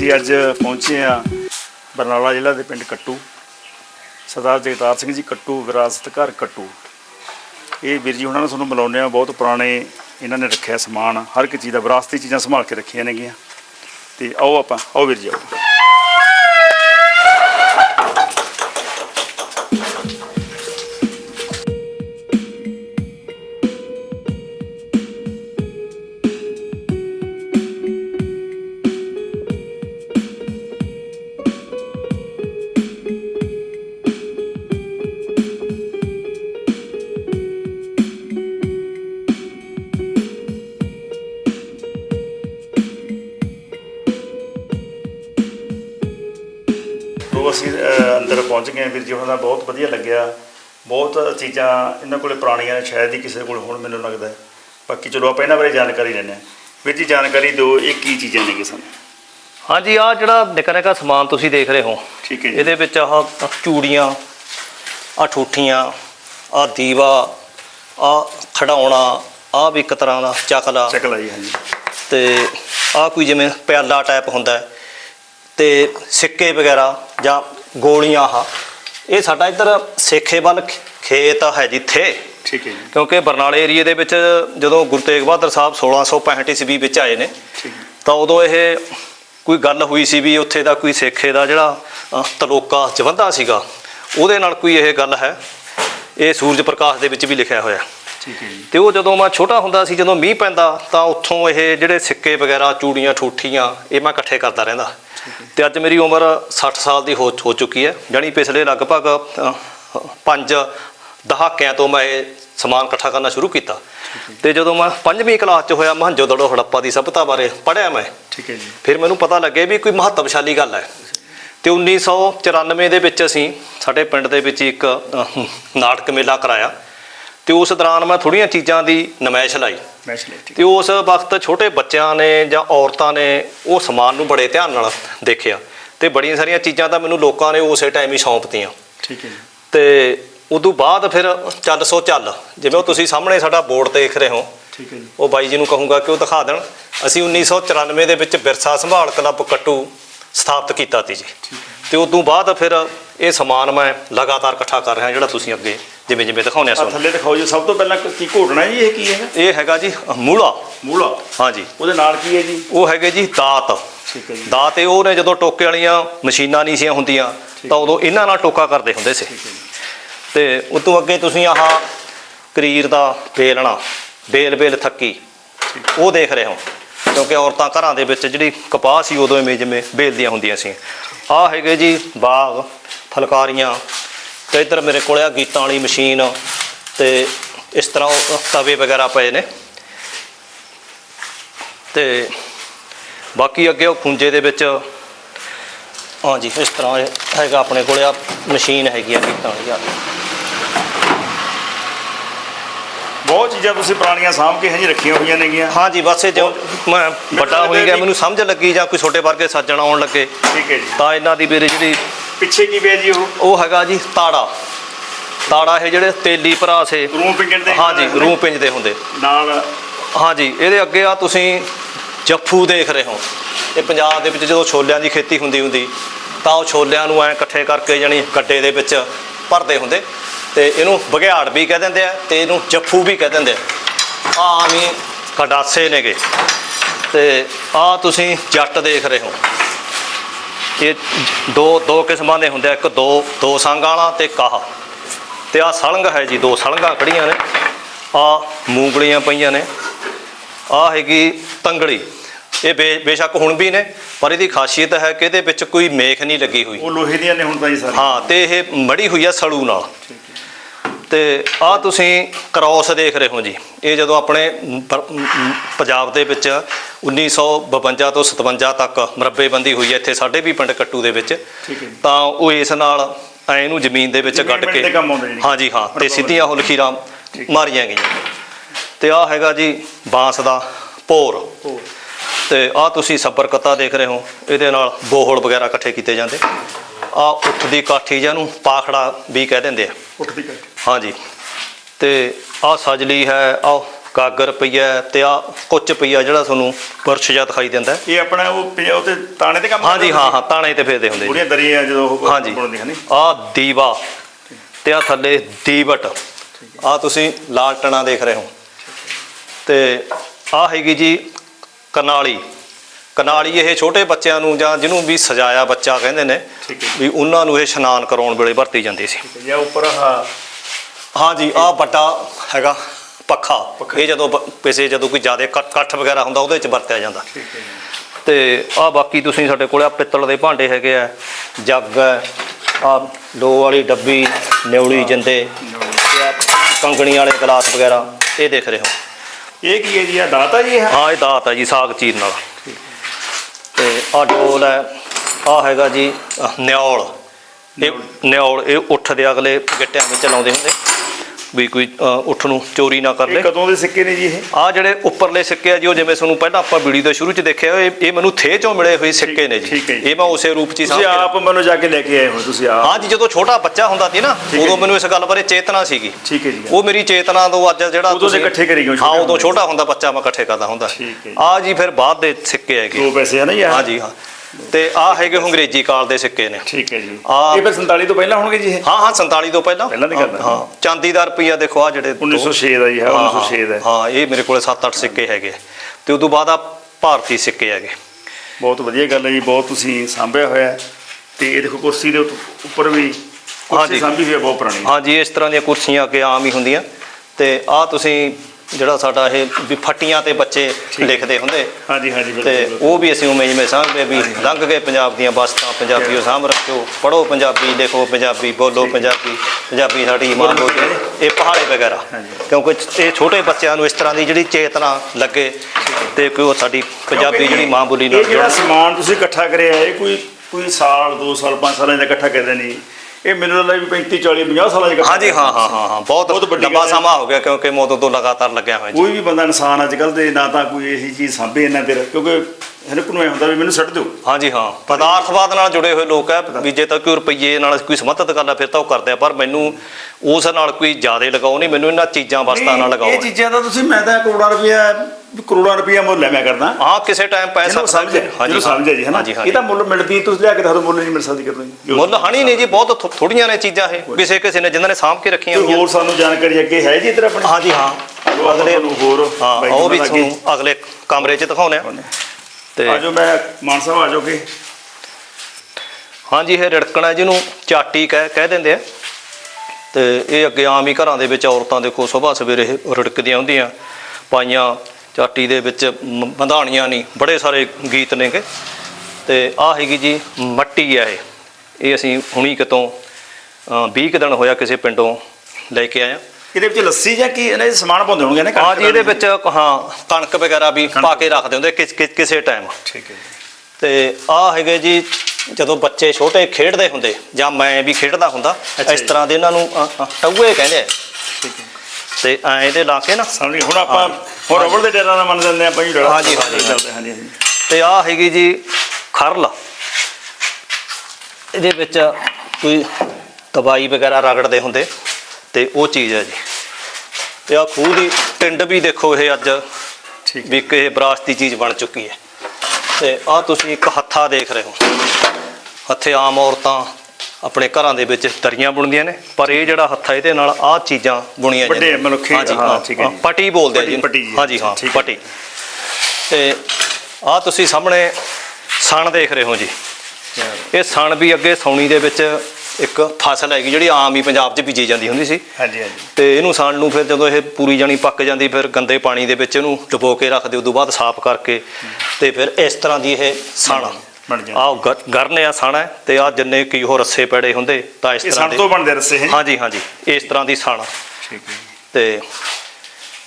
ਅਸੀਂ ਅੱਜ ਪਹੁੰਚੇ ਆ ਬਰਨਾਲਾ ਜ਼ਿਲ੍ਹਾ ਦੇ ਪਿੰਡ ਕੱਟੂ। ਸਰਦਾਰ ਜਗਤਾਰ ਸਿੰਘ ਜੀ ਕੱਟੂ, ਵਿਰਾਸਤ ਘਰ ਕੱਟੂ। ਇਹ ਵੀਰ ਜੀ, ਉਹਨਾਂ ਨੂੰ ਤੁਹਾਨੂੰ ਮਿਲਾਉਂਦੇ ਆ ਬਹੁਤ ਪੁਰਾਣੇ ਇਹਨਾਂ ਨੇ ਰੱਖਿਆ ਸਮਾਨ। ਹਰ ਇੱਕ ਚੀਜ਼ ਦਾ ਵਿਰਾਸਤੀ ਚੀਜ਼ਾਂ ਸੰਭਾਲ ਕੇ ਰੱਖੀਆਂ ਨੇਗੀਆਂ। ਤੇ ਆਓ ਆਪਾਂ, ਆਓ ਵੀਰ ਜੀ, ਆਓ। ਹਾਂ ਵੀਰ ਜੀ ਉਹਨਾਂ ਦਾ ਬਹੁਤ ਵਧੀਆ ਲੱਗਿਆ। ਬਹੁਤ ਚੀਜ਼ਾਂ ਇਹਨਾਂ ਕੋਲੇ ਪੁਰਾਣੀਆਂ ਨੇ ਸ਼ਾਇਦ ਹੀ ਕਿਸੇ ਕੋਲ ਹੁਣ ਮੈਨੂੰ ਲੱਗਦਾ। ਬਾਕੀ ਚਲੋ ਆਪਾਂ ਇਹਨਾਂ ਬਾਰੇ ਜਾਣਕਾਰੀ ਹਾਂ। ਵੀਰ ਜੀ ਜਾਣਕਾਰੀ ਦਿਓ ਇਹ ਕੀ ਚੀਜ਼ਾਂ ਨੇਗੇ ਸਾਨੂੰ ਹਾਂਜੀ ਆ ਜਿਹੜਾ ਨਿੱਕਾ ਨਿੱਕਾ ਸਮਾਨ ਤੁਸੀਂ ਦੇਖ ਰਹੇ ਹੋ ਠੀਕ ਹੈ ਜੀ। ਇਹਦੇ ਵਿੱਚ ਆਹ ਚੂੜੀਆਂ ਆ ਠੂਠੀਆਂ ਆ ਦੀਵਾ ਆ ਖੜਾਉਣਾ ਆ ਵੀ ਇੱਕ ਤਰ੍ਹਾਂ ਦਾ ਚਕਲਾ। ਚੱਕਲਾ ਜੀ ਹਾਂਜੀ। ਤੇ ਆ ਕੋਈ ਜਿਵੇਂ ਪਿਆਲਾ ਟਾਈਪ ਹੁੰਦਾ ਹੈ। ਤੇ ਸਿੱਕੇ ਵਗੈਰਾ ਜਾਂ ਗੋਲੀਆਂ ਆ ਇਹ ਸਾਡਾ ਇੱਧਰ ਸੇਖੇ ਵੱਲ ਖ- ਖੇਤ ਹੈ ਜਿੱਥੇ ਠੀਕ ਹੈ ਜੀ। ਕਿਉਂਕਿ ਬਰਨਾਲੇ ਏਰੀਏ ਦੇ ਵਿੱਚ ਜਦੋਂ ਗੁਰੂ ਤੇਗ ਬਹਾਦਰ ਸਾਹਿਬ 1665 ਈਸਵੀ ਵਿੱਚ ਆਏ ਨੇ ਤਾਂ ਉਦੋਂ ਇਹ ਕੋਈ ਗੱਲ ਹੋਈ ਸੀ ਵੀ ਉੱਥੇ ਦਾ ਕੋਈ ਸੇਖੇ ਦਾ ਜਿਹੜਾ ਤਲੋਕਾ ਜਵੰਦਾ ਸੀਗਾ ਉਹਦੇ ਨਾਲ ਕੋਈ ਇਹ ਗੱਲ ਹੈ। ਇਹ ਸੂਰਜ ਪ੍ਰਕਾਸ਼ ਦੇ ਵਿੱਚ ਵੀ ਲਿਖਿਆ ਹੋਇਆ। ਠੀਕ ਹੈ ਜੀ। ਤੇ ਉਹ ਜਦੋਂ ਮੈਂ ਛੋਟਾ ਹੁੰਦਾ ਸੀ ਜਦੋਂ ਮੀਂਹ ਪੈਂਦਾ ਤਾਂ ਉੱਥੋਂ ਇਹ ਜਿਹੜੇ ਸਿੱਕੇ ਵਗੈਰਾ ਚੂੜੀਆਂ ਠੂਠੀਆਂ ਇਹ ਮੈਂ ਇਕੱਠੇ ਕਰਦਾ ਰਹਿੰਦਾ। ਤੇ ਅੱਜ ਮੇਰੀ ਉਮਰ 60 ਸਾਲ ਦੀ ਹੋ ਹੋ ਚੁੱਕੀ ਹੈ। ਜਾਣੀ ਪਿਛਲੇ ਲਗਭਗ ਅ, ਪੰਜ ਦਹਾਕਿਆਂ ਤੋਂ ਮੈਂ ਇਹ ਸਮਾਨ ਇਕੱਠਾ ਕਰਨਾ ਸ਼ੁਰੂ ਕੀਤਾ। ਤੇ ਜਦੋਂ ਮੈਂ ਪੰਜਵੀਂ ਕਲਾਸ 'ਚ ਹੋਇਆ ਮਹੰਜੋ ਦੜੋ ਹੜੱਪਾ ਦੀ ਸਭਤਾ ਬਾਰੇ ਪੜ੍ਹਿਆ ਮੈਂ। ਠੀਕ ਹੈ ਜੀ। ਫਿਰ ਮੈਨੂੰ ਪਤਾ ਲੱਗਿਆ ਵੀ ਕੋਈ ਮਹੱਤਵਸ਼ਾਲੀ ਗੱਲ ਹੈ। ਤੇ 1994 ਦੇ ਵਿੱਚ ਅਸੀਂ ਸਾਡੇ ਪਿੰਡ ਦੇ ਵਿੱਚ ਇੱਕ ਨਾਟਕ ਮੇਲਾ ਕਰਾਇਆ। ਤੇ ਉਸ ਦੌਰਾਨ ਮੈਂ ਥੋੜੀਆਂ ਚੀਜ਼ਾਂ ਦੀ ਨਮਾਇਸ਼ ਲਾਈ। ਤੇ ਉਸ ਵਕਤ ਛੋਟੇ ਬੱਚਿਆਂ ਨੇ ਜਾਂ ਔਰਤਾਂ ਨੇ ਉਹ ਸਮਾਨ ਨੂੰ ਬੜੇ ਧਿਆਨ ਨਾਲ ਦੇਖਿਆ ਤੇ ਬੜੀਆਂ ਸਾਰੀਆਂ ਚੀਜ਼ਾਂ ਤਾਂ ਮੈਨੂੰ ਲੋਕਾਂ ਨੇ ਉਸੇ ਟਾਈਮ ਹੀ ਸੌਂਪਤੀਆਂ। ਠੀਕ ਹੈ ਜੀ। ਤੇ ਉਦੋਂ ਬਾਅਦ ਫਿਰ ਚੱਲ ਸੋ ਚੱਲ ਜਿਵੇਂ ਉਹ ਤੁਸੀਂ ਸਾਹਮਣੇ ਸਾਡਾ ਬੋਰਡ ਦੇਖ ਰਹੇ ਹੋ ਠੀਕ ਹੈ ਜੀ। ਉਹ ਬਾਈ ਜੀ ਨੂੰ ਕਹੂੰਗਾ ਕਿ ਉਹ ਦਿਖਾ ਦੇਣ ਅਸੀਂ 1994 ਦੇ ਵਿੱਚ ਵਿਰਸਾ ਸੰਭਾਲ ਕਲੱਬ ਕੱਟੂ ਸਥਾਪਿਤ ਕੀਤਾ ਸੀ ਜੀ। ਤੇ ਉਦੋਂ ਬਾਅਦ ਫਿਰ ਇਹ ਸਮਾਨ ਮੈਂ ਲਗਾਤਾਰ ਇਕੱਠਾ ਕਰ ਰਿਹਾ ਜਿਹੜਾ ਤੁਸੀਂ ਅੱਗੇ ਜਿਵੇਂ ਜਿਵੇਂ ਦਿਖਾਉਂਦੇ ਆ ਆ ਥੱਲੇ ਦਿਖਾਓ ਜੀ ਸਭ ਤੋਂ ਪਹਿਲਾਂ ਕੀ ਘੋਟਣਾ ਜੀ ਇਹ ਕੀ ਹੈ? ਇਹ ਹੈਗਾ ਜੀ ਮੂਲਾ। ਮੂਲਾ। ਹਾਂਜੀ। ਉਹਦੇ ਨਾਲ ਕੀ ਹੈ ਜੀ? ਉਹ ਹੈਗੇ ਜੀ ਦਾਤ। ਠੀਕ ਹੈ ਜੀ। ਦਾਤ ਇਹ ਉਹ ਨੇ ਜਦੋਂ ਟੋਕੇ ਵਾਲੀਆਂ ਮਸ਼ੀਨਾਂ ਨਹੀਂ ਸੀ ਹੁੰਦੀਆਂ ਤਾਂ ਉਦੋਂ ਇਹਨਾਂ ਨਾਲ ਟੋਕਾ ਕਰਦੇ ਹੁੰਦੇ ਸੀ। ਹੈ ਜੀ। ਤੇ ਅੱਗੇ ਤੁਸੀਂ ਆਹ ਕਰੀਰ ਦਾ ਬੇਲਣਾ ਬੇਲ ਬੇਲ ਥੱਕੀ ਉਹ ਦੇਖ ਰਹੇ ਹੋ। ਕਿਉਂਕਿ ਔਰਤਾਂ ਘਰਾਂ ਦੇ ਵਿੱਚ ਜਿਹੜੀ ਕਪਾਹ ਸੀ ਉਦੋਂ ਇਵੇਂ ਜਿਵੇਂ ਬੇਲਦੀਆਂ ਹੁੰਦੀਆਂ ਸੀ। ਆਹ ਹੈਗੇ ਜੀ ਬਾਗ ਫਲਕਾਰੀਆਂ ਤੇ ਇੱਧਰ ਮੇਰੇ ਕੋਲ ਆ ਗੀਤਾਂ ਵਾਲੀ ਮਸ਼ੀਨ ਤੇ ਇਸ ਤਰ੍ਹਾਂ ਉਹ ਤਵੇ ਵਗੈਰਾ ਪਏ ਨੇ। ਤੇ ਬਾਕੀ ਅੱਗੇ ਉਹ ਖੁੰਝੇ ਦੇ ਵਿੱਚ ਹਾਂਜੀ ਇਸ ਤਰ੍ਹਾਂ ਹੈਗਾ ਆਪਣੇ ਕੋਲ ਆ ਮਸ਼ੀਨ ਹੈਗੀ ਆ ਗੀਤਾਂ ਵਾਲੀ ਆ। ਬਹੁਤ ਚੀਜ਼ਾਂ ਤੁਸੀਂ ਪੁਰਾਣੀਆਂ ਸਾਂਭ ਕੇ ਹਜੇ ਰੱਖੀਆਂ ਹੋਈਆਂ ਨੇਗੀਆਂ। ਹਾਂਜੀ ਬਸ ਇਹ ਜੋ ਮੈਂ ਵੱਡਾ ਹੋਈ ਗਿਆ ਮੈਨੂੰ ਸਮਝ ਲੱਗੀ ਜਾਂ ਕੋਈ ਛੋਟੇ ਵਰਗੇ ਸੱਜਣ ਆਉਣ ਲੱਗੇ। ਠੀਕ ਹੈ ਜੀ। ਤਾਂ ਇਹਨਾਂ ਦੀ ਮੇਰੇ ਜਿਹੜੀ ਪਿੱਛੇ ਕੀ ਪਿਆ ਜੀ ਉਹ? ਉਹ ਹੈਗਾ ਜੀ ਤਾੜਾ। ਤਾੜਾ ਇਹ ਜਿਹੜੇ ਤੇਲੀ ਭਰਾ ਸੇ। ਰੂਮ ਪਿੰਗਣ ਦੇ ਹਾਂਜੀ ਰੂਹ ਪਿੰਜਦੇ ਹੁੰਦੇ। ਨਾਲ ਹਾਂਜੀ ਇਹਦੇ ਅੱਗੇ ਆ ਤੁਸੀਂ ਜੱਫੂ ਦੇਖ ਰਹੇ ਹੋ। ਇਹ ਪੰਜਾਬ ਦੇ ਵਿੱਚ ਜਦੋਂ ਛੋਲਿਆਂ ਦੀ ਖੇਤੀ ਹੁੰਦੀ ਹੁੰਦੀ ਤਾਂ ਉਹ ਛੋਲਿਆਂ ਨੂੰ ਐ ਇਕੱਠੇ ਕਰਕੇ ਜਾਣੀ ਗੱਡੇ ਦੇ ਵਿੱਚ ਭਰਦੇ ਹੁੰਦੇ। ਤੇ ਇਹਨੂੰ ਬਘਿਆੜ ਵੀ ਕਹਿ ਦਿੰਦੇ ਆ ਤੇ ਇਹਨੂੰ ਜੱਫੂ ਵੀ ਕਹਿ ਦਿੰਦੇ ਆ। ਵੀ ਕਡਾਸੇ ਨੇਗੇ। ਤੇ ਆ ਤੁਸੀਂ ਜੱਟ ਦੇਖ ਰਹੇ ਹੋ। ਇਹ ਦੋ ਦੋ ਕਿਸਮਾਂ ਦੇ ਹੁੰਦੇ ਆ। ਇੱਕ ਦੋ ਦੋ ਸੰਗ ਵਾਲਾ ਤੇ ਕਾਹ ਤੇ ਆ ਸਲੰਗ ਹੈ ਜੀ ਦੋ ਸਲੰਗਾਂ ਖੜੀਆਂ ਨੇ। ਆ ਮੂੰਗਲੀਆਂ ਪਈਆਂ ਨੇ। ਆ ਹੈਗੀ ਤੰਗੜੀ ਇਹ ਬੇਸ਼ੱਕ ਹੁਣ ਵੀ ਨੇ ਪਰ ਇਹਦੀ ਖਾਸੀਅਤ ਹੈ ਕਿ ਇਹਦੇ ਵਿੱਚ ਕੋਈ ਮੇਖ ਨਹੀਂ ਲੱਗੀ ਹੋਈ। ਉਹ ਲੋਹੇ ਦੀਆਂ ਨੇ ਹੁਣ ਤਾਂ ਜੀ ਹਾਂ ਤੇ ਇਹ ਮੜੀ ਹੋਈ ਆ ਸੜੂ ਨਾਲ। ਤੇ ਆ ਤੁਸੀਂ ਕ੍ਰਾਸ ਦੇਖ ਰਹੇ ਹੋ ਜੀ ਇਹ ਜਦੋਂ ਆਪਣੇ ਪੰਜਾਬ ਦੇ ਵਿੱਚ 1952 ਤੋਂ 57 ਤੱਕ ਮਰੱਬੇਬੰਦੀ ਹੋਈ ਹੈ ਇੱਥੇ ਸਾਡੇ ਵੀ ਪਿੰਡ ਕੱਟੂ ਦੇ ਵਿੱਚ। ਤਾਂ ਉਹ ਇਸ ਨਾਲ ਐ ਇਹਨੂੰ ਜ਼ਮੀਨ ਦੇ ਵਿੱਚ ਮਿੰਟ ਕੇ ਨੇ। ਹਾਂਜੀ ਹਾਂ ਤੇ ਸਿੱਧੀਆਂ ਉਹ ਲਖੀਰਾਂ। ਮਾਰੀਆਂ ਗਈਆਂ ਤੇ ਆ ਹੈਗਾ ਜੀ ਬਾਂਸ ਦਾ ਉਹ ਤੇ ਆ ਤੁਸੀਂ ਸੱਬਰਕਤਾ ਦੇਖ ਰਹੇ ਹੋ ਇਹਦੇ ਨਾਲ ਬੋਹੜ ਵਗੈਰਾ ਇਕੱਠੇ ਕੀਤੇ ਜਾਂਦੇ। ਆ ਉੱਠ ਦੀ ਕਾਠੀ ਜਾਂ ਨੂੰ ਪਾਖੜਾ ਵੀ ਕਹਿ ਦਿੰਦੇ ਆ। ਉੱਠਦੀ ਕੱਟ ਹਾਂਜੀ। ਤੇ ਆ ਸਜਲੀ ਹੈ ਆ ਗਾਗਰ ਪਈ ਹੈ ਤੇ ਆ ਕੁੱਚ ਪਈ ਆ ਜਿਹੜਾ ਤੁਹਾਨੂੰ ਬੁਰਸ਼ ਜਿਹਾ ਦਿਖਾਈ ਦਿੰਦਾ। ਇਹ ਆਪਣਾ ਉਹ ਪਿਆ ਉਹ ਤੇ ਤਾਣੇ ਤੇ ਕੰਮ ਹਾਂਜੀ ਹਾਂ ਹਾਂ ਤਾਣੇ ਤੇ ਫੇਰਦੇ ਹੁੰਦੇ ਜੀ ਬੁੜੀਆਂ ਦਰੀਆਂ ਜਦੋਂ ਉਹ ਹਾਂਜੀ। ਬਣਦੀਆਂ ਨੇ? ਆ ਦੀਵਾ ਤੇ ਆ ਥੱਲੇ ਦੀਵਟ। ਆ ਤੁਸੀਂ ਲਾਲਟਣਾ ਦੇਖ ਰਹੇ ਹੋ। ਤੇ ਆ ਹੈਗੀ ਜੀ ਕਨਾਲੀ। ਕਨਾਲੀ ਇਹ ਛੋਟੇ ਬੱਚਿਆਂ ਨੂੰ ਜਾਂ ਜਿਹਨੂੰ ਵੀ ਸਜਾਇਆ ਬੱਚਾ ਕਹਿੰਦੇ ਨੇ। ਵੀ ਉਹਨਾਂ ਨੂੰ ਇਹ ਇਸ਼ਨਾਨ ਕਰਾਉਣ ਵੇਲੇ ਵਰਤੀ ਜਾਂਦੀ ਸੀ। ਜਾਂ ਉੱਪਰ ਆਹ ਹਾਂਜੀ ਆ ਵੱਡਾ ਹੈਗਾ ਪੱਖਾ। ਇਹ ਜਦੋਂ ਕਿਸੇ ਜਦੋਂ ਕੋਈ ਜ਼ਿਆਦਾ ਇਕੱਠ ਵਗੈਰਾ ਹੁੰਦਾ ਉਹਦੇ ਵਿੱਚ ਵਰਤਿਆ ਜਾਂਦਾ। ਤੇ ਆ ਬਾਕੀ ਤੁਸੀਂ ਸਾਡੇ ਕੋਲ ਆ ਪਿੱਤਲ ਦੇ ਭਾਂਡੇ ਹੈਗੇ ਆ ਜੱਗ ਆ ਲੋ ਵਾਲੀ ਡੱਬੀ ਨਿਉਲੀ ਜਿੰਦੇ ਆਹ ਕੰਗਣੀ ਵਾਲੇ ਗਲਾਸ ਵਗੈਰਾ ਇਹ ਦੇਖ ਰਹੇ ਹੋ। ਇਹ ਕੀ ਹੈ ਜੀ? ਆ ਦਾਤਾ ਜੀ ਇਹ ਹਾਂ ਇਹ ਦਾਤ ਹੈ ਜੀ ਸਾਗ ਚੀਰਨ ਵਾਲਾ ਤੇ ਆ ਡੋਲ ਹੈ ਆ ਹੈਗਾ ਜੀ ਨਿਉਲ ਇਹ ਨਿਉਲ ਇਹ ਉੱਠ ਦੇ ਅਗਲੇ ਗਿੱਟਿਆਂ ਵਿੱਚ ਲਾਉਂਦੇ ਹੁੰਦੇ। ਵੀ ਕੋਈ ਉੱਠ ਨੂੰ ਚੋਰੀ ਨਾ ਕਰ ਇਹ ਲੇ ਕਦੋਂ ਦੇ ਸਿੱਕੇ ਨੇ ਜੀ ਇਹ ਆ ਜਿਹੜੇ ਉੱਪਰਲੇ ਸਿੱਕੇ ਆ ਜੀ ਉਹ ਜਿਵੇਂ ਤੁਹਾਨੂੰ ਪਹਿਲਾਂ ਆਪਾਂ ਵੀਡੀਓ ਦੇ ਸ਼ੁਰੂ ਚ ਦੇਖਿਆ ਇਹ ਇਹ ਮੈਨੂੰ ਥੇ ਚੋਂ ਮਿਲੇ ਹੋਏ ਸਿੱਕੇ ਨੇ ਜੀ। ਇਹ ਮੈਂ ਉਸੇ ਰੂਪ ਚ ਹੀ ਤੁਸੀਂ ਸਾਂਭ ਕੇ ਆਪ ਮੈਨੂੰ ਜਾ ਕੇ ਲੈ ਕੇ ਆਏ ਹੋ ਤੁਸੀਂ ਆਪ ਹਾਂ ਜੀ ਜਦੋਂ ਛੋਟਾ ਬੱਚਾ ਹੁੰਦਾ ਸੀ ਨਾ ਉਦੋਂ। ਮੈਨੂੰ ਇਸ ਗੱਲ ਬਾਰੇ ਚੇਤਨਾ ਸੀਗੀ ਠੀਕ ਹੈ ਜੀ ਉਹ ਮੇਰੀ ਚੇਤਨਾ ਤੋਂ ਅੱਜ ਜਿਹੜਾ ਉਦੋਂ ਤੁਸੀਂ- ਇਕੱਠੇ ਕਰੀ ਗਏ ਹੋ ਉਦੋਂ। ਛੋਟਾ ਹੁੰਦਾ ਬੱਚਾ ਮੈਂ ਇਕੱਠੇ ਕਰਦਾ ਹੁੰਦਾ ਠੀਕ ਹੈ ਜੀ। ਆ ਜੀ ਫਿਰ ਬਾਅਦ ਦੇ ਸਿੱਕੇ ਹੈਗੇ ਦੋ ਪੈਸੇ ਹੈ ਨਾ? ਹਾਂ ਜੀ ਹਾਂ ਤੇ ਆ ਹੈਗੇ ਅੰਗਰੇਜ਼ੀ ਕਾਲ ਦੇ ਸਿੱਕੇ ਨੇ। ਠੀਕ ਹੈ ਜੀ। ਇਹ ਫਿਰ 47 ਤੋਂ ਪਹਿਲਾਂ ਹੋਣਗੇ ਜੀ ਇਹ? ਹਾਂ ਹਾਂ 47 ਤੋਂ ਪਹਿਲਾਂ। ਪਹਿਲਾਂ ਦੀ ਗੱਲ ਹੈ। ਹਾਂ ਚਾਂਦੀ ਦਾ ਰੁਪਈਆ ਦੇਖੋ ਆ ਜਿਹੜੇ ਦੋ- 1906 ਦਾ ਜੀ ਹੈ ਹਾਂ, 1906 ਦਾ। ਹੈ। ਹਾਂ ਇਹ ਮੇਰੇ ਕੋਲੇ 7-8 ਸਿੱਕੇ ਹੈਗੇ। ਤੇ ਉਦੋਂ ਬਾਅਦ ਆ ਭਾਰਤੀ ਸਿੱਕੇ ਹੈਗੇ। ਬਹੁਤ ਵਧੀਆ ਗੱਲ ਹੈ ਜੀ ਬਹੁਤ ਤੁਸੀਂ ਸਾਂਭਿਆ ਹੋਇਆ ਹੈ। ਤੇ ਇਹ ਦੇਖੋ ਕੁਰਸੀ ਦੇ ਉੱਪਰ ਵੀ ਕੁਰਸੀ। ਸਾਂਭੀ ਹੋਈ ਹੈ ਬਹੁਤ ਪੁਰਾਣੀ। ਹਾਂਜੀ ਇਸ ਤਰ੍ਹਾਂ ਦੀਆਂ ਕੁਰਸੀਆਂ ਅੱਗੇ ਆਮ ਹੀ ਹੁੰਦੀਆਂ। ਤੇ ਆ ਤੁਸੀਂ ਜਿਹੜਾ ਸਾਡਾ ਇਹ ਵੀ ਫੱਟੀਆਂ ਤੇ ਬੱਚੇ। ਲਿਖਦੇ ਹੁੰਦੇ ਹਾਂਜੀ ਹਾਂਜੀ ਤੇ ਬਿਲਕੁਲ ਉਹ ਵੀ ਅਸੀਂ ਉਵੇਂ ਜਿਵੇਂ ਸਾਂਭਦੇ ਵੀ ਲੰਘ ਗਏ ਪੰਜਾਬ ਦੀਆਂ ਬਸਤਾਂ ਪੰਜਾਬੀਓ ਸਾਂਭ ਰੱਖਿਓ ਪੜੋ ਪੰਜਾਬੀ ਲਿਖੋ ਪੰਜਾਬੀ ਬੋਲੋ ਪੰਜਾਬੀ ਪੰਜਾਬੀ ਸਾਡੀ ਮਾਂ ਬੋਲੀ। ਇਹ ਪਹਾੜੇ ਵਗੈਰਾ। ਕਿਉਂਕਿ ਇਹ ਛੋਟੇ ਬੱਚਿਆਂ ਨੂੰ ਇਸ ਤਰ੍ਹਾਂ ਦੀ ਜਿਹੜੀ ਚੇਤਨਾ ਲੱਗੇ ਤੇ ਕਿ ਉਹ ਸਾਡੀ ਪੰਜਾਬੀ ਜਿਹੜੀ ਮਾਂ ਬੋਲੀ ਨਾਲ ਜਿਹੜਾ। ਸਮਾਨ ਤੁਸੀਂ ਇਕੱਠਾ ਕਰਿਆ ਇਹ ਕੋਈ ਕੋਈ ਸਾਲ 2 ਸਾਲ 5 ਸਾਲਾਂ ਦਾ ਇਕੱਠਾ ਕਰਦੇ ਨਹੀਂ ਇਹ ਮੈਨੂੰ ਲੱਗਦਾ ਵੀ 35 40 50 ਸਾਲਾਂ ਦਾ ਹਾਂਜੀ ਹਾਂ ਹਾਂ ਹਾਂ ਹਾਂ ਬਹੁਤ ਲੰਬਾ। ਸਮਾਂ ਹੋ ਗਿਆ ਕਿਉਂਕਿ ਮੈਂ ਉਦੋਂ ਤੋਂ ਲਗਾਤਾਰ ਲੱਗਿਆ ਹੋਇਆ ਜੀ ਕੋਈ ਵੀ ਬੰਦਾ ਇਨਸਾਨ ਅੱਜ ਕੱਲ ਦੇ ਨਾ ਤਾਂ ਕੋਈ ਇਹੀ ਚੀਜ਼ ਸਾਂਭੇ ਇਹਨਾਂ ਦੇ ਕਿਉਂਕਿ ਹਰ ਇੱਕ ਨੂੰ ਇਹ ਹੁੰਦਾ ਵੀ ਮੈਨੂੰ ਛੱਡ ਦਿਓ ਹਾਂਜੀ ਹਾਂ ਪਦਾਰਥਵਾਦ ਨਾਲ ਜੁੜੇ ਹੋਏ ਲੋਕ ਹੈ ਵੀ ਜੇ ਤਾਂ ਕੋਈ ਰੁਪਈਏ ਨਾਲ ਕੋਈ ਸੰਬੰਧਿਤ ਗੱਲ ਹੈ ਫਿਰ ਤਾਂ ਉਹ ਕਰਦੇ ਆ ਪਰ ਮੈਨੂੰ ਉਸ ਨਾਲ ਕੋਈ ਜ਼ਿਆਦਾ ਲਗਾਓ ਨਹੀਂ ਮੈਨੂੰ ਇਹਨਾਂ ਚੀਜ਼ਾਂ ਵਸਤਾਂ ਨਾਲ ਲਗਾਓ ਇਹ। ਚੀਜ਼ਾਂ ਦਾ ਤੁਸੀਂ ਮੈਂ ਤਾਂ ਕਰੋੜਾਂ ਰੁਪਇਆ ਕਰੋੜਾਂ ਰੁਪਇਆ ਮੁੱਲ ਲੈ ਮੈਂ ਕਰਦਾ। ਹਾਂ ਕਿਸੇ ਟਾਈਮ ਪੈ ਜਿਹਨੂੰ ਸਕਦਾ ਸਮਝੇ ਜਿਹਨੂੰ ਸਮਝੇ ਜੀ ਹਨਾ ਹਾਂਜੀ ਹਾਂ ਇਹਦਾ ਮੁੱਲ ਮਿਲਦੀ ਤੁਸੀਂ ਲਿਆ ਕੇ ਦੱਸੋ ਮੁੱਲ ਨਹੀਂ ਮਿਲ ਸਕਦੀ ਕਿਤੋਂ ਮੁੱਲ ਹਣੀ ਨਹੀਂ ਜੀ ਬਹੁਤ ਥੋੜੀਆਂ ਨੇ ਚੀਜ਼ਾਂ ਇਹ ਕਿਸੇ ਕਿਸੇ ਨੇ ਜਿਨ੍ਹਾਂ ਨੇ ਸਾਂਭ ਕੇ ਰੱਖੀਆਂ ਹੋਈਆਂ। ਹੋਰ ਸਾਨੂੰ ਜਾਣਕਾਰੀ ਅੱਗੇ ਹੈ ਜੀ ਇੱਧਰ ਆਪਣੇ? ਹਾਂਜੀ ਹਾਂ। ਅਗਲੇ ਨੂੰ ਹੋਰ ਹਾਂ ਉਹ ਵੀ। ਤੁਹਾਨੂੰ ਅਗਲੇ ਕਮਰੇ 'ਚ ਦਿਖਾਉਣੇ ਆ ਤੇ ਆਜੋ ਮੈਂ ਮਾਨ ਸਾਹਿਬ ਆਜੋਗੇ ਹਾਂਜੀ ਇਹ ਰਿੜਕਣਾ ਜਿਹਨੂੰ ਚਾਟੀ ਕਹਿ ਕਹਿ ਦਿੰਦੇ ਆ। ਤੇ ਇਹ ਅੱਗੇ ਆਮ ਹੀ ਘਰਾਂ ਦੇ ਵਿੱਚ ਔਰਤਾਂ ਦੇਖੋ ਸੁਬਾਹ ਸਵੇਰੇ ਇਹ ਰਿੜਕਦੀਆਂ ਹੁੰਦੀਆਂ। ਪਾਈਆਂ ਚਾਟੀ ਦੇ ਵਿੱਚ ਬੰਧਾਣੀਆਂ ਨਹੀਂ ਬੜੇ ਸਾਰੇ ਗੀਤ ਨੇਗੇ ਤੇ ਆ ਹੈਗੀ ਜੀ ਮੱਟੀ ਆ ਇਹ। ਇਹ ਅਸੀਂ ਹੁਣੀ ਕਿਤੋਂ 20 ਕੁ ਦਿਨ ਹੋਇਆ ਕਿਸੇ ਪਿੰਡੋਂ ਲੈ ਕੇ ਆਇਆ ਇਹਦੇ ਵਿੱਚ ਲੱਸੀ ਜਾਂ ਕੀ ਇਹਨਾਂ ਦੇ ਸਮਾਨ ਪਾਉਂਦੇ ਹੋਣਗੇ ਨਾ ਹਾਂ ਜੀ ਇਹਦੇ ਵਿੱਚ ਹਾਂ। ਕਣਕ ਵਗੈਰਾ ਵੀ ਪਾ ਕੇ ਰੱਖਦੇ ਹੁੰਦੇ ਕਿਸ- ਕਿਸ- ਟਾਈਮ ਠੀਕ ਹੈ ਤੇ ਆ ਹੈਗੇ ਜੀ ਜਦੋਂ ਬੱਚੇ ਛੋਟੇ ਖੇਡਦੇ ਹੁੰਦੇ ਜਾਂ ਮੈਂ ਵੀ ਖੇਡਦਾ ਹੁੰਦਾ ਇਸ। ਤਰ੍ਹਾਂ ਦੇ ਇਹਨਾਂ ਨੂੰ ਟਊਏ ਕਹਿੰਦੇ ਆ। ਠੀਕ ਹੈ। ਤੇ ਐ ਇਹਦੇ ਲਾ ਕੇ ਨਾ। ਸਮਝ ਗਏ। ਹੁਣ ਆਪਾਂ ਹੁਣ ਰਬੜ ਦੇ ਟਾਇਰਾਂ ਨਾਲ ਮੰਨ ਲੈਂਦੇ ਆਪਾਂ ਜੀ ਡੜਾ ਹਾਂਜੀ, ਹਾਂਜੀ, ਚੱਲਦੇ ਹਾਂਜੀ। ਹਾਂਜੀ ਤੇ ਆ ਹੈਗੀ ਜੀ ਖਰਲ। ਇਹਦੇ ਵਿੱਚ ਕੋਈ ਦਵਾਈ ਵਗੈਰਾ ਰਗੜਦੇ ਹੁੰਦੇ ਤੇ ਉਹ ਚੀਜ਼ ਹੈ ਜੀ। ਤੇ ਆ ਖੂਹ ਦੀ ਟਿੰਡ ਵੀ ਦੇਖੋ ਇਹ ਅੱਜ ਠੀਕ। ਵੀ ਇੱਕ ਇਹ ਵਿਰਾਸਤੀ ਚੀਜ਼ ਬਣ ਚੁੱਕੀ ਹੈ। ਤੇ ਆ ਤੁਸੀਂ ਇੱਕ ਹੱਥਾ ਦੇਖ ਰਹੇ ਹੋ। ਹੱਥੇ ਆਮ ਔਰਤਾਂ ਆਪਣੇ ਘਰਾਂ ਦੇ ਵਿੱਚ ਦਰੀਆਂ ਬੁਣਦੀਆਂ ਨੇ ਪਰ ਇਹ ਜਿਹੜਾ ਹੱਥਾ ਇਹਦੇ ਨਾਲ ਆਹ ਚੀਜ਼ਾਂ ਬੁਣੀਆਂ ਵੱਡੇ ਜਾਂਦੀਆਂ। ਮਤਲਬ ਖੇ- ਹਾਂਜੀ, ਹਾਂ, ਠੀਕ ਹੈ। ਪਟੀ ਬੋਲਦੇ ਆ ਜੀ। ਹਾਂਜੀ ਹਾਂ। ਪਟੀ। ਤੇ ਆ ਤੁਸੀਂ ਸਾਹਮਣੇ ਸਣ ਦੇਖ ਰਹੇ ਹੋ ਜੀ। ਇਹ ਸਣ ਵੀ ਅੱਗੇ ਸੌਣੀ ਦੇ ਵਿੱਚ ਇੱਕ ਫਸਲ ਹੈਗੀ ਜਿਹੜੀ ਆਮ ਹੀ ਪੰਜਾਬ 'ਚ ਬੀਜੀ ਜਾਂਦੀ ਹੁੰਦੀ ਸੀ। ਹਾਂਜੀ ਹਾਂਜੀ। ਤੇ ਇਹਨੂੰ ਸਾਣ ਨੂੰ ਫਿਰ ਜਦੋਂ ਇਹ ਪੂਰੀ ਜਾਣੀ ਪੱਕ ਜਾਂਦੀ ਫਿਰ ਗੰਦੇ ਪਾਣੀ ਦੇ ਵਿੱਚ ਇਹਨੂੰ ਡੁਬੋ ਕੇ ਰੱਖਦੇ ਉਦੋਂ ਬਾਅਦ ਸਾਫ਼ ਕਰਕੇ ਤੇ ਫਿਰ ਇਸ ਤਰ੍ਹਾਂ ਦੀ ਇਹ ਸਾਣਾ ਬਣ ਜਾਂਦੀ। ਆਹ ਗਰਨੇ ਆ ਸਾਣਾ ਹੈ ਤੇ ਆ ਜਿੰਨੇ ਕੀ ਉਹ ਰੱਸੇ ਪੈੜੇ ਹੁੰਦੇ ਤਾਂ ਇਸ ਇਹ ਤਰ੍ਹਾਂ ਸਣ ਤੋਂ ਦੇ ਬਣਦੇ ਰਸੇ ਹੈ? ਹਾਂਜੀ ਹਾਂਜੀ ਇਸ ਤਰ੍ਹਾਂ ਦੀ ਸਾਣਾ। ਠੀਕ ਹੈ ਜੀ। ਤੇ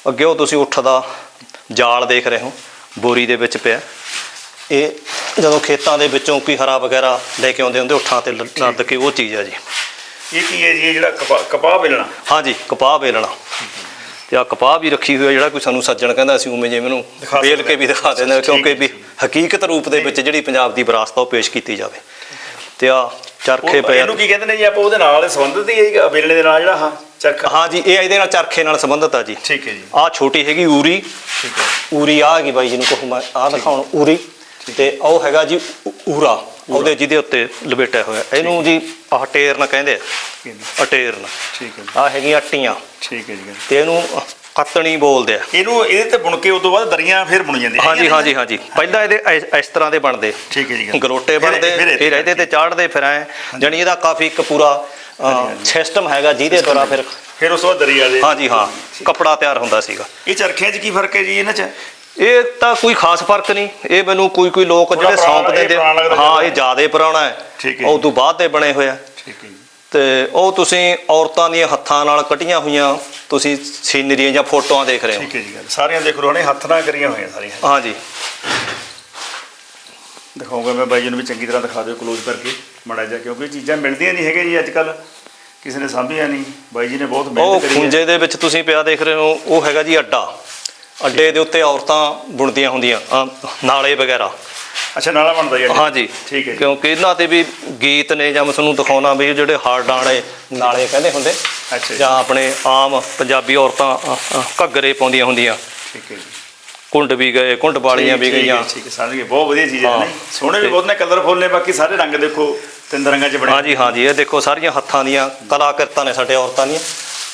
ਅੱਗੇ ਉਹ ਤੁਸੀਂ ਉੱਠ ਦਾ ਜਾਲ ਦੇਖ ਰਹੇ ਹੋ ਬੋਰੀ ਦੇ ਵਿੱਚ ਪਿਆ। ਇਹ ਜਦੋਂ ਖੇਤਾਂ ਦੇ ਵਿੱਚੋਂ ਕੋਈ ਹਰਾ ਵਗੈਰਾ ਲੈ ਕੇ ਆਉਂਦੇ ਹੁੰਦੇ ਉੱਠਾਂ ਤੇ ਲ- ਲੱਦ ਕੇ ਉਹ ਚੀਜ਼ ਹੈ ਜੀ। ਇਹ ਕੀ ਹੈ ਜੀ ਇਹ ਜਿਹੜਾ ਕਪਾ- ਕਪਾਹ ਵੇਲਣਾ? ਹਾਂਜੀ ਕਪਾਹ ਵੇਲਣਾ। ਤੇ ਆ ਕਪਾਹ ਵੀ ਰੱਖੀ ਹੋਈ ਹੈ ਜਿਹੜਾ ਕੋਈ ਸਾਨੂੰ ਸੱਜਣ ਕਹਿੰਦਾ ਅਸੀਂ ਉਵੇਂ ਜਿਵੇਂ ਨੂੰ ਵੇਲ ਕੇ ਵੀ ਦਿਖਾ ਦਿੰਦੇ ਕਿਉਂਕਿ ਵੀ ਹਕੀਕਤ ਰੂਪ ਦੇ ਵਿੱਚ ਜਿਹੜੀ ਪੰਜਾਬ ਦੀ ਵਿਰਾਸਤ ਆ ਉਹ ਪੇਸ਼ ਕੀਤੀ ਜਾਵੇ। ਤੇ ਆ ਚਰਖੇ ਪਏ। ਇਹਨੂੰ ਕੀ ਕਹਿੰਦੇ ਨੇ ਜੀ ਆਪਾਂ ਉਹਦੇ ਨਾਲ ਸੰਬੰਧਿਤ ਹੀ ਹੈ ਵੇਲਣੇ ਦੇ ਨਾਲ ਜਿਹੜਾ ਹਾਂ ਚਰਖਾ? ਹਾਂ ਜੀ ਇਹ ਇਹਦੇ ਨਾਲ ਚਰਖੇ ਨਾਲ ਸੰਬੰਧਿਤ ਆ ਜੀ। ਠੀਕ ਹੈ ਜੀ। ਆ ਛੋਟੀ ਹੈਗੀ ਊਰੀ। ਠੀਕ ਹੈ। ਊਰੀ ਆ ਹੈਗੀ ਬਾਈ ਜਿਹਨੂੰ ਕਹੂੰ ਮੈਂ ਆ ਦਿਖਾਉਣ ਊਰੀ। ਤੇ ਉਹ ਹੈਗਾ ਜੀ ਊਰਾ। ਉਹਦੇ ਜਿਹਦੇ ਉੱਤੇ ਲਪੇਟਿਆ ਹੋਇਆ। ਇਹਨੂੰ ਜੀ ਆਹ ਟੇਰਨ ਕਹਿੰਦੇ ਆ। ਅਟੇਰਨ ਠੀਕ ਹੈ ਆ ਹੈਗੀਆਂ ਅੱਟੀਆਂ। ਠੀਕ ਹੈ ਜੀ ਤੇ ਇਹਨੂੰ ਕੱਤਣੀ ਬੋਲਦੇ ਆ। ਇਹਨੂੰ ਇਹਦੇ ਤੇ ਬੁਣ ਕੇ ਉਦੋਂ ਬਾਅਦ ਦਰੀਆਂ ਫਿਰ ਬੁਣ ਜਾਂਦੀਆਂ। ਹਾਂਜੀ ਹਾਂਜੀ ਹਾਂਜੀ। ਪਹਿਲਾਂ ਇਹਦੇ ਇਸ- ਤਰ੍ਹਾਂ ਦੇ ਬਣਦੇ। ਠੀਕ ਹੈ ਜੀ ਗਰੋਟੇ ਫਿਰ- ਬਣਦੇ ਫਿਰ ਇਹ- ਫਿਰ ਇਹਦੇ ਤੇ ਚਾੜਦੇ ਫਿਰ ਐ। ਜਾਣੀ ਇਹਦਾ ਕਾਫੀ ਇੱਕ ਪੂਰਾ। ਸਿਸਟਮ ਹੈਗਾ ਜਿਹਦੇ ਦੁਆਰਾ ਫਿਰ ਫਿਰ ਉਸ ਤੋਂ ਬਾਅਦ ਦਰੀ ਵਾਲੇ। ਹਾਂਜੀ ਹਾਂ। ਕੱਪੜਾ ਤਿਆਰ ਹੁੰਦਾ ਸੀਗਾ। ਇਹ ਚਰਖਿਆਂ 'ਚ ਕੀ ਫ਼ਰਕ ਹੈ ਜੀ ਇਹਨਾਂ 'ਚ? ਇਹ ਤਾਂ ਕੋਈ ਖਾਸ ਫ਼ਰਕ ਨਹੀਂ। ਇਹ ਮੈਨੂੰ ਕੋਈ ਕੋਈ ਲੋਕ ਜਿਹੜੇ ਸੌਂਪ ਦਿੰਦੇ ਹਾਂ। ਇਹ ਜ਼ਿਆਦਾ ਪੁਰਾਣਾ ਹੈ। ਹੈ ਉਹ ਜੀ। ਤੋਂ ਬਾਅਦ ਦੇ ਬਣੇ ਹੋਏ ਆ। ਠੀਕ ਹੈ ਜੀ। ਤੇ ਉਹ ਤੁਸੀਂ ਔਰਤਾਂ ਦੀਆਂ ਹੱਥਾਂ ਨਾਲ ਕੱਟੀਆਂ ਹੋਈਆਂ ਤੁਸੀਂ ਸੀਨਰੀਆਂ ਜਾਂ ਫੋਟੋਆਂ ਦੇਖ ਰਹੇ ਹੋ। ਠੀਕ ਹੈ ਜੀ ਗੱਲ। ਸਾਰੀਆਂ ਦੇਖ ਨੇ ਹੱਥ ਨਾਲ ਕਰੀਆਂ ਹੋਈਆਂ ਸਾਰੀਆਂ। ਹਾਂਜੀ ਦਿਖਾਉਂਗਾ ਮੈਂ ਬਾਈ ਜੀ ਨੂੰ ਵੀ ਚੰਗੀ ਤਰ੍ਹਾਂ ਦਿਖਾ ਦਿਓ ਕਲੋਜ਼ ਕਰਕੇ ਮੜਾ ਜਾ ਕਿਉਂਕਿ ਚੀਜ਼ਾਂ ਮਿਲਦੀਆਂ ਨਹੀਂ ਹੈਗੇ ਜੀ ਅੱਜ ਕੱਲ ਕਿਸੇ ਨੇ ਸਾਂਭੀਆਂ ਨਹੀਂ। ਬਾਈ ਜੀ ਨੇ ਬਹੁਤ ਉਹ ਮਿਹਨਤ ਕਰੀ ਹੈ। ਖੁੰਝੇ ਦੇ ਵਿੱਚ ਤੁਸੀਂ ਪਿਆ ਦੇਖ ਰਹੇ ਹੋ ਉਹ ਹੈਗਾ ਜੀ ਅੱਡਾ। ਅੱਡੇ ਦੇ ਉੱਤੇ ਔਰਤਾਂ ਬੁਣਦੀਆਂ ਹੁੰਦੀਆਂ ਅਹ, ਨਾਲੇ ਵਗੈਰਾ। ਅੱਛਾ ਨਾਲਾ ਬਣਦਾ ਜੀ। ਹਾਂਜੀ। ਠੀਕ ਹੈ ਜੀ। ਕਿਉਂਕਿ ਇਹਨਾਂ ਤੇ ਵੀ ਗੀਤ ਨੇ ਜਾਂ ਮੈਂ ਤੁਹਾਨੂੰ ਦਿਖਾਉਣਾ ਵੀ ਜਿਹੜੇ ਹਾਰਡ ਵਾਲੇ ਨਾਲੇ ਕਹਿੰਦੇ ਹੁੰਦੇ ਅੱਛਾ ਜੀ। ਜਾਂ ਆਪਣੇ ਆਮ ਪੰਜਾਬੀ ਔਰਤਾਂ ਘੱਗਰੇ ਪਾਉਂਦੀਆਂ ਹੁੰਦੀਆਂ। ਠੀਕ ਹੈ ਜੀ। ਕੁੰਡ ਵੀ ਗਏ ਕੁੰਡ ਵਾਲੀਆਂ ਵੀ ਠੀਕ ਹੈ, ਗਈਆਂ। ਠੀਕ ਹੈ ਸਮਝ ਗਏ ਬਹੁਤ ਵਧੀਆ ਚੀਜ਼ਾਂ ਨੇ ਹਾਂ। ਸੋਹਣੇ ਵੀ ਬਹੁਤ ਨੇ ਕਲਰਫੁਲ ਨੇ ਬਾਕੀ ਸਾਰੇ ਰੰਗ ਦੇਖੋ ਤਿੰਨ ਰੰਗਾਂ 'ਚ ਬਣੇ। ਹਾਂਜੀ ਹਾਂਜੀ ਇਹ ਦੇਖੋ ਸਾਰੀਆਂ ਹੱਥਾਂ ਦੀਆਂ ਕਲਾਕ੍ਰਿਤਾਂ ਨੇ ਸਾਡੇ ਔਰਤਾਂ ਦੀਆਂ।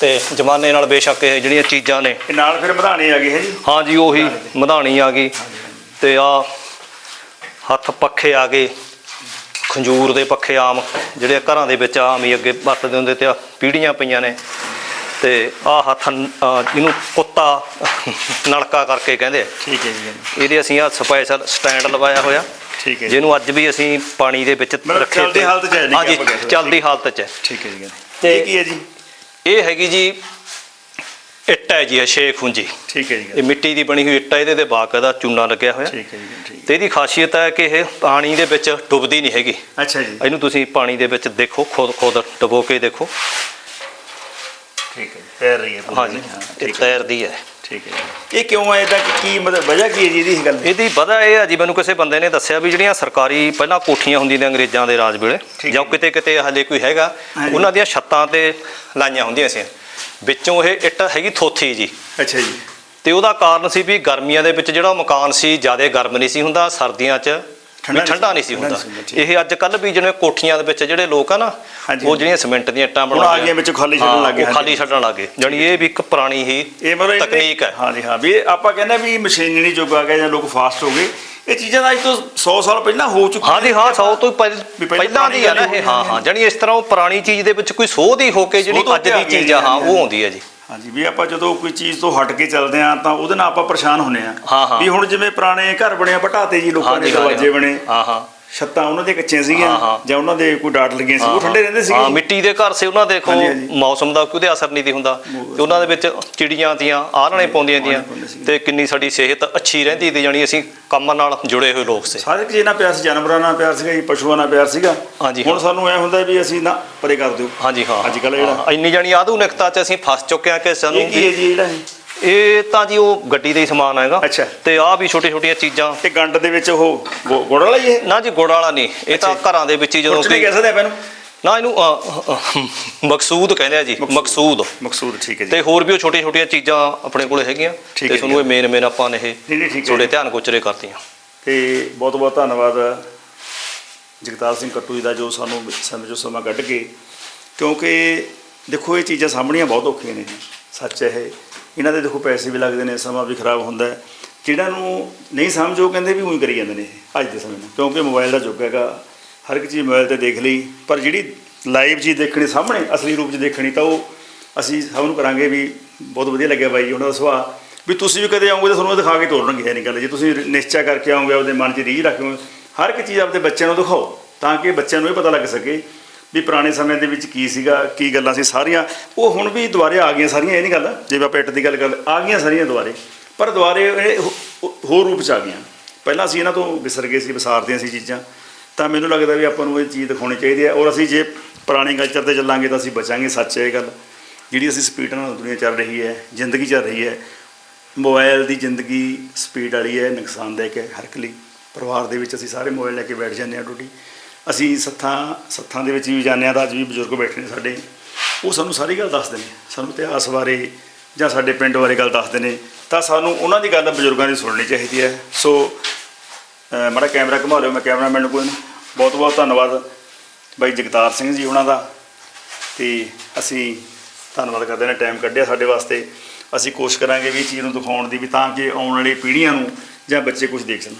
ਤੇ ਜ਼ਮਾਨੇ ਨਾਲ ਬੇਸ਼ੱਕ ਇਹ ਜਿਹੜੀਆਂ ਚੀਜ਼ਾਂ ਨੇ। ਇਹ ਨਾਲ ਫਿਰ ਮਧਾਣੇ ਆ ਗਏ ਹੈ ਜੀ? ਹਾਂਜੀ ਉਹੀ ਮਧਾਣੀ ਆ ਗਈ। ਤੇ ਆ ਹੱਥ ਪੱਖੇ ਆ ਗਏ ਖੰਜੂਰ ਦੇ ਪੱਖੇ ਆਮ ਜਿਹੜੇ ਘਰਾਂ ਦੇ ਵਿੱਚ ਆਮ ਹੀ ਅੱਗੇ ਵਰਤਦੇ ਹੁੰਦੇ ਤੇ ਆ ਪੀੜੀਆਂ ਪਈਆਂ ਨੇ। ਤੇ ਆ ਹੱਥ ਅ, ਜਿਹਨੂੰ ਕੁੱਤਾ ਨਲਕਾ ਕਰਕੇ ਕਹਿੰਦੇ ਠੀਕ ਹੈ ਜੀ ਇਹਦੇ ਅਸੀਂ ਆ ਸਪੈਸ਼ਲ ਸਟੈਂਡ ਲਵਾਇਆ ਹੋਇਆ। ਠੀਕ ਹੈ ਜੀ। ਜਿਹਨੂੰ ਅੱਜ ਵੀ ਅਸੀਂ ਪਾਣੀ ਦੇ ਵਿੱਚ ਮਤਲਬ ਚੱਲਦੀ ਹਾਲਤ 'ਚ ਹੈ ਸਕਦੇ। ਚੱਲਦੀ ਹਾਲਤ 'ਚ ਹੈ। ਠੀਕ ਹੈ ਜੀ ਤੇ- ਕੀ ਹੈ ਜੀ? ਇਹ ਹੈਗੀ ਜੀ ਇੱਟ ਹੈ ਜੀ ਇਹ ਛੇ ਖੁੰਜੀ ਠੀਕ ਹੈ ਜੀ। ਇਹ ਮਿੱਟੀ ਦੀ ਬਣੀ ਹੋਈ ਇੱਟ ਹੈ ਇਹਦੇ ਤੇ ਬਾਕ ਦਾ ਚੂਨਾ ਲੱਗਿਆ ਹੋਇਆ। ਠੀਕ ਹੈ ਜੀ ਠੀਕ ਤੇ ਇਹਦੀ ਖਾਸੀਅਤ ਹੈ ਕਿ ਇਹ ਪਾਣੀ ਦੇ ਵਿੱਚ ਡੁੱਬਦੀ ਨਹੀਂ ਹੈਗੀ। ਅੱਛਾ ਜੀ। ਇਹਨੂੰ ਤੁਸੀਂ ਪਾਣੀ ਦੇ ਵਿੱਚ ਦੇਖੋ ਖੁਦ ਖੁਦ ਡੁਬੋ ਕੇ ਦੇਖੋ। ਠੀਕ ਹੈ ਤੈਰ ਰਹੀ ਹੈ ਹਾਂ, ਇਹ ਠੀਕ ਹੈ। ਤੈਰਦੀ ਹੈ। ਠੀਕ ਹੈ। ਇਹ ਕਿਉਂ ਹੈ ਇਹਦਾ ਕੀ ਮਤਲਬ ਵਜ੍ਹਾ ਕੀ ਹੈ ਜੀ ਇਹਦੀ ਗੱਲ ਇਹਦੀ ਵਜ੍ਹਾ ਇਹ ਆ ਜੀ ਮੈਨੂੰ ਕਿਸੇ ਬੰਦੇ ਨੇ ਦੱਸਿਆ ਵੀ ਜਿਹੜੀਆਂ ਸਰਕਾਰੀ ਪਹਿਲਾਂ ਕੋਠੀਆਂ ਹੁੰਦੀਆਂ ਨੇ ਅੰਗਰੇਜ਼ਾਂ ਦੇ ਰਾਜ ਵੇਲੇ ਜਾਂ ਹੈ। ਕਿਤੇ ਕਿਤੇ ਹਲੇ ਕੋਈ ਹੈਗਾ। ਉਹਨਾਂ ਦੀਆਂ ਛੱਤਾਂ ਤੇ ਲਾਈਆਂ ਹੁੰਦੀਆਂ ਸੀ ਵਿੱਚੋਂ ਇਹ ਇੱਟ ਹੈਗੀ ਥੋਥੀ ਜੀ ਅੱਛਾ ਜੀ ਤੇ ਉਹਦਾ ਕਾਰਨ ਸੀ ਵੀ ਗਰਮੀਆਂ ਦੇ ਵਿੱਚ ਜਿਹੜਾ ਮਕਾਨ ਸੀ ਜ਼ਿਆਦਾ ਗਰਮ ਨਹੀਂ ਸੀ ਹੁੰਦਾ ਸਰਦੀਆਂ 'ਚ ਵੀ ਠੰਡਾ ਨਹੀਂ ਸੀ ਹੁੰਦਾ। ਇਹ ਅੱਜ ਕੱਲ ਵੀ ਜਿਵੇਂ ਕੋਠੀਆਂ ਦੇ ਵਿੱਚ ਜਿਹੜੇ ਲੋਕ ਆ ਨਾ ਉਹ। ਜਿਹੜੀਆਂ ਸੀਮੈਂਟ ਦੀਆਂ ਇੱਟਾਂ ਹੁਣ ਆ। ਬਣਾਉਂਦੇ ਗਈਆਂ ਵਿੱਚੋਂ ਖਾਲੀ ਛੱਡਣ ਹਾਂ, ਲੱਗ ਉਹ ਖਾਲੀ ਛੱਡਣ ਲੱਗੇ ਜਾਣੀ ਇਹ ਵੀ ਇੱਕ ਪੁਰਾਣੀ ਹੀ ਤਕਨੀਕ ਹੈ। ਹਾਂਜੀ ਹਾਂ ਵੀ ਆਪਾਂ ਕਹਿੰਦੇ ਵੀ ਮਸ਼ੀਨਰੀ ਯੁੱਗ ਆ ਗਿਆ ਜਾਂ ਲੋਕ ਫਾਸਟ ਹੋ ਗਏ ਇਹ ਚੀਜ਼ਾਂ ਅੱਜ ਤੋਂ 100 ਸਾਲ ਪਹਿਲਾਂ ਹੋ ਚੁੱਕੀਆਂ ਹਾਂਜੀ ਹਾਂ ਸੌ ਤੋਂ ਪਹਿਲ- ਦੀ ਆ ਨਾ ਇਹ ਹਾਂ ਹਾਂ ਜਾਣੀ ਇਸ ਤਰ੍ਹਾਂ ਉਹ ਪੁਰਾਣੀ ਚੀਜ਼ ਦੇ ਵਿੱਚ ਕੋਈ ਸੋਧ ਹੀ ਹੋ ਕੇ ਜਿਹੜੀ ਹੋ ਅੱਜ ਦੀ ਚੀਜ਼ ਆ ਹਾਂ ਉਹ ਆਉਂਦੀ ਹੈ ਜੀ। ਹਾਂਜੀ ਵੀ ਆਪਾਂ ਜਦੋਂ ਕੋਈ ਚੀਜ਼ ਤੋਂ ਹਟ ਕੇ ਚੱਲਦੇ ਆ ਤਾਂ ਉਹਦੇ ਨਾਲ ਆਪਾਂ ਪਰੇਸ਼ਾਨ ਹੁੰਨੇ ਆ। ਵੀ ਹੁਣ ਜਿਵੇਂ ਪੁਰਾਣੇ ਘਰ ਬਣੇ ਆ ਪਟਾਤੇ ਜੀ ਲੋਕਾਂ ਦੇ ਦਰਵਾਜ਼ੇ ਬਣੇ। ਹਾਂ ਹਾਂ। ਛੱਤਾਂ ਉਹਨਾਂ ਦੇ ਕੱਚੀਆਂ ਸੀਗੀਆਂ ਹਾਂ, ਹਾਂ। ਜਾਂ ਉਹਨਾਂ ਦੇ ਕੋਈ ਡਾਟ ਲੱਗੀਆਂ ਸੀ ਉਹ ਹਾਂ, ਠੰਡੇ ਰਹਿੰਦੇ ਹਾਂ ਸੀਗੇ ਮਿੱਟੀ ਦੇ ਘਰ ਸੇ ਉਹਨਾਂ ਹਾਂਜੀ, ਹਾਂਜੀ। ਮੌਸਮ ਦਾ ਕੋਈ ਅਸਰ ਨਹੀਂ ਦੀ ਹੁੰਦਾ। ਤੇ ਉਹਨਾਂ ਦੇ ਵਿੱਚ ਚਿੜੀਆਂ ਦੀਆਂ ਆਲਣੇ ਪਾਉਂਦੀਆਂ ਦੀਆਂ ਸੀ। ਤੇ ਕਿੰਨੀ ਸਾਡੀ ਸਿਹਤ ਅੱਛੀ ਰਹਿੰਦੀ ਸੀ ਜਾਣੀ ਅਸੀਂ ਕੰਮ ਨਾਲ ਜੁੜੇ ਹੋਏ ਲੋਕ ਸੀ। ਸਾਰੇ ਨਾਲ ਪਿਆਰ ਸੀ ਜਾਨਵਰਾਂ ਨਾਲ ਪਿਆਰ ਸੀਗਾ ਜੀ ਪਸ਼ੂਆਂ ਨਾਲ ਪਿਆਰ ਸੀਗਾ। ਹਾਂਜੀ, ਹੁਣ ਹਾਂ। ਸਾਨੂੰ ਐ ਹੁੰਦਾ ਵੀ ਅਸੀਂ ਨਾ ਪਰੇ ਕਰ ਦਿਓ। ਹਾਂਜੀ ਹਾਂ। ਅੱਜ ਕੱਲ੍ਹ ਜਿਹੜਾ- ਹਾਂ, ਇੰਨੀ ਜਾਣੀ ਆਧੁਨਿਕਤਾ 'ਚ ਅਸੀਂ ਫਸ ਚੁੱਕੇ ਹਾਂ ਕਿ ਸਾਨੂੰ ਇਹ ਕੀ ਹੈ ਜੀ ਜਿਹੜਾ ਇਹ? ਤਾਂ ਜੀ ਉਹ ਗੱਡੀ ਦਾ ਹੀ ਸਮਾਨ ਹੈਗਾ ਅੱਛਾ। ਤੇ ਆਹ ਵੀ ਛੋਟੀਆਂ ਛੋਟੀਆਂ ਚੀਜ਼ਾਂ। ਇਹ ਗੰਡ ਦੇ ਵਿੱਚ ਉਹ ਗੁ- ਗੁੜ ਵਾਲਾ ਹੀ ਇਹ? ਨਾ ਜੀ ਗੁੜ ਵਾਲਾ ਨਹੀਂ। ਇਹ ਤਾਂ। ਘਰਾਂ ਦੇ ਵਿੱਚ ਹੀ ਜਦੋਂ ਨਹੀਂ ਕੋਈ ਕਹਿ ਸਕਦੇ ਆਪਾਂ ਇਹਨੂੰ? ਨਾ ਇਹਨੂੰ ਅ, ਅ, ਮਕਸੂਦ ਕਹਿੰਦੇ ਆ ਜੀ ਮਕਸੂਦ। ਮਕਸੂਦ। ਠੀਕ ਹੈ ਜੀ। ਤੇ ਹੋਰ ਵੀ ਉਹ ਛੋਟੀਆਂ ਛੋਟੀਆਂ ਚੀਜ਼ਾਂ ਆਪਣੇ ਕੋਲੇ ਹੈਗੀਆਂ। ਠੀਕ ਤੇ ਹੈ ਤੁਹਾਨੂੰ ਇਹ ਜੀ। ਮੇਨ ਮੇਨ ਆਪਾਂ ਨੇ ਇਹ ਨਹੀਂ ਨਹੀਂ ਠੀਕ ਹੈ ਤੁਹਾਡੇ ਜੀ। ਧਿਆਨ ਗੋਚਰੇ ਕਰਤੀਆਂ। ਤੇ ਬਹੁਤ ਬਹੁਤ ਧੰਨਵਾਦ ਜਗਤਾਰ ਸਿੰਘ ਕੱਟੂ ਜੀ ਦਾ ਜੋ ਸਾਨੂੰ ਸਮੇਂ ਜੋ ਸਮਾਂ ਕੱਢ ਕੇ। ਕਿਉਂਕਿ ਦੇਖੋ ਇਹ ਚੀਜ਼ਾਂ ਸਾਹਮਣੀਆਂ ਬਹੁਤ ਔਖੀਆਂ ਨੇ ਜੀ। ਸੱਚ ਹੈ ਇਹ। ਇਹਨਾਂ ਦੇ ਦੇਖੋ ਪੈਸੇ ਵੀ ਲੱਗਦੇ ਨੇ, ਸਮਾਂ ਵੀ ਖਰਾਬ ਹੁੰਦਾ ਹੈ। ਜਿਹੜਾ ਨੂੰ ਨਹੀਂ ਸਮਝ, ਉਹ ਕਹਿੰਦੇ ਵੀ ਉਹੀ ਕਰੀ ਜਾਂਦੇ ਨੇ ਅੱਜ ਦੇ ਸਮੇਂ ਨੂੰ ਕਿਉਂਕਿ ਮੋਬਾਈਲ ਦਾ ਯੁੱਗ ਹੈਗਾ, ਹਰ ਇੱਕ ਚੀਜ਼ ਮੋਬਾਈਲ ਤੇ ਦੇਖ ਲਈ, ਪਰ ਜਿਹੜੀ ਲਾਈਵ ਚੀਜ਼ ਦੇਖਣੀ ਸਾਹਮਣੇ, ਅਸਲੀ ਰੂਪ 'ਚ ਦੇਖਣੀ, ਤਾਂ ਉਹ ਅਸੀਂ ਸਭ ਨੂੰ ਕਰਾਂਗੇ ਵੀ ਬਹੁਤ ਵਧੀਆ ਲੱਗਿਆ ਬਾਈ ਜੀ, ਉਹਨਾਂ ਦਾ ਸੁਭਾਅ। ਵੀ ਤੁਸੀਂ ਵੀ ਕਦੇ ਆਉਂਗੇ ਤਾਂ ਤੁਹਾਨੂੰ ਦਿਖਾ ਕੇ ਤੋਰਨਗੇ, ਇਹ ਨਹੀਂ ਗੱਲ। ਜੇ ਤੁਸੀਂ ਨਿਸ਼ਚਾ ਕਰਕੇ ਆਉਂਗੇ ਆਪਦੇ ਮਨ 'ਚ ਰੀਝ ਰੱਖੋਗੇ ਹਰ ਇੱਕ ਚੀਜ਼ ਆਪਦੇ ਬੱਚਿਆਂ ਨੂੰ ਦਿਖਾਓ, ਤਾਂ ਕਿ ਬੱਚਿਆਂ ਨੂੰ ਇਹ ਪਤਾ ਲੱਗ ਸਕੇ ਵੀ ਪੁਰਾਣੇ ਸਮੇਂ ਦੇ ਵਿੱਚ ਕੀ ਸੀਗਾ, ਕੀ ਗੱਲਾਂ ਸੀ, ਸਾਰੀਆਂ, ਉਹ ਹੁਣ ਵੀ ਦੁਬਾਰੇ ਆ ਗਈਆਂ ਸਾਰੀਆਂ, ਇਹ ਨਹੀਂ ਗੱਲ ਜਿਵੇਂ ਆਪਾਂ ਇੱਟ ਦੀ ਗੱਲ ਕਰ, ਆ ਗਈਆਂ ਸਾਰੀਆਂ ਦੁਬਾਰੇ, ਪਰ ਦੁਬਾਰੇ ਇਹ ਹੋਰ ਰੂਪ 'ਚ ਆ ਗਈਆਂ। ਪਹਿਲਾਂ ਅਸੀਂ ਇਹਨਾਂ ਤੋਂ ਵਿਸਰ ਗਏ ਸੀ ਵਿਸਾਰਦੀਆਂ ਸੀ ਚੀਜ਼ਾਂ, ਤਾਂ ਮੈਨੂੰ ਲੱਗਦਾ ਵੀ ਆਪਾਂ ਨੂੰ ਇਹ ਚੀਜ਼ ਦਿਖਾਉਣੀ ਚਾਹੀਦੀ ਹੈ, ਔਰ ਅਸੀਂ ਜੇ ਪੁਰਾਣੇ ਕਲਚਰ ਤੇ ਚੱਲਾਂਗੇ ਤਾਂ ਅਸੀਂ ਬਚਾਂਗੇ ਸੱਚ ਹੈ ਇਹ ਗੱਲ। ਜਿਹੜੀ ਅਸੀਂ ਸਪੀਡ ਨਾਲ ਦੁਨੀਆ ਚੱਲ ਰਹੀ ਹੈ, ਜ਼ਿੰਦਗੀ ਚੱਲ ਰਹੀ ਹੈ ਮੋਬਾਈਲ ਦੀ ਜ਼ਿੰਦਗੀ ਸਪੀਡ ਵਾਲੀ ਹੈ, ਨੁਕਸਾਨਦਾਇਕ ਹੈ ਹਰ ਇੱਕ ਲਈ। ਪਰਿਵਾਰ ਦੇ ਵਿੱਚ ਅਸੀਂ ਸਾਰੇ ਮੋਬਾਈਲ ਲੈ ਕੇ ਬੈਠ ਜਾਂਦੇ ਹਾਂ ਟੁੱਟੀ ਅਸੀਂ ਸੱਥਾਂ ਸੱਥਾਂ ਦੇ ਵਿੱਚ ਵੀ ਜਾਂਦੇ ਹਾਂ ਤਾਂ ਅੱਜ ਵੀ ਬਜ਼ੁਰਗ ਬੈਠੇ ਨੇ ਸਾਡੇ। ਉਹ ਸਾਨੂੰ ਸਾਰੀ ਗੱਲ ਦੱਸਦੇ ਨੇ। ਸਾਨੂੰ ਇਤਿਹਾਸ ਬਾਰੇ ਜਾਂ ਸਾਡੇ ਪਿੰਡ ਬਾਰੇ ਗੱਲ ਦੱਸਦੇ ਨੇ। ਤਾਂ ਸਾਨੂੰ ਉਹਨਾਂ ਦੀ ਗੱਲ ਬਜ਼ੁਰਗਾਂ ਦੀ ਸੁਣਨੀ ਚਾਹੀਦੀ ਹੈ। ਸੋ ਮਾੜਾ ਕੈਮਰਾ ਘੁਮਾ ਲਿਓ, ਮੈਂ ਕੈਮਰਾਮੈਨ ਨੂੰ ਕੋਈ ਬਹੁਤ ਬਹੁਤ ਧੰਨਵਾਦ ਬਾਈ ਜਗਤਾਰ ਸਿੰਘ ਜੀ ਉਹਨਾਂ ਦਾ। ਤੇ ਅਸੀਂ ਧੰਨਵਾਦ ਕਰਦੇ ਨੇ ਟਾਈਮ ਕੱਢਿਆ ਸਾਡੇ ਵਾਸਤੇ। ਅਸੀਂ ਕੋਸ਼ਿਸ਼ ਕਰਾਂਗੇ ਵੀ ਇਹ ਚੀਜ਼ ਨੂੰ ਦਿਖਾਉਣ ਦੀ ਵੀ ਤਾਂ ਕਿ ਆਉਣ ਵਾਲੀ ਪੀੜ੍ਹੀਆਂ ਨੂੰ ਜਾਂ ਬੱਚੇ ਕੁਝ ਦੇਖ ਸਕਣ।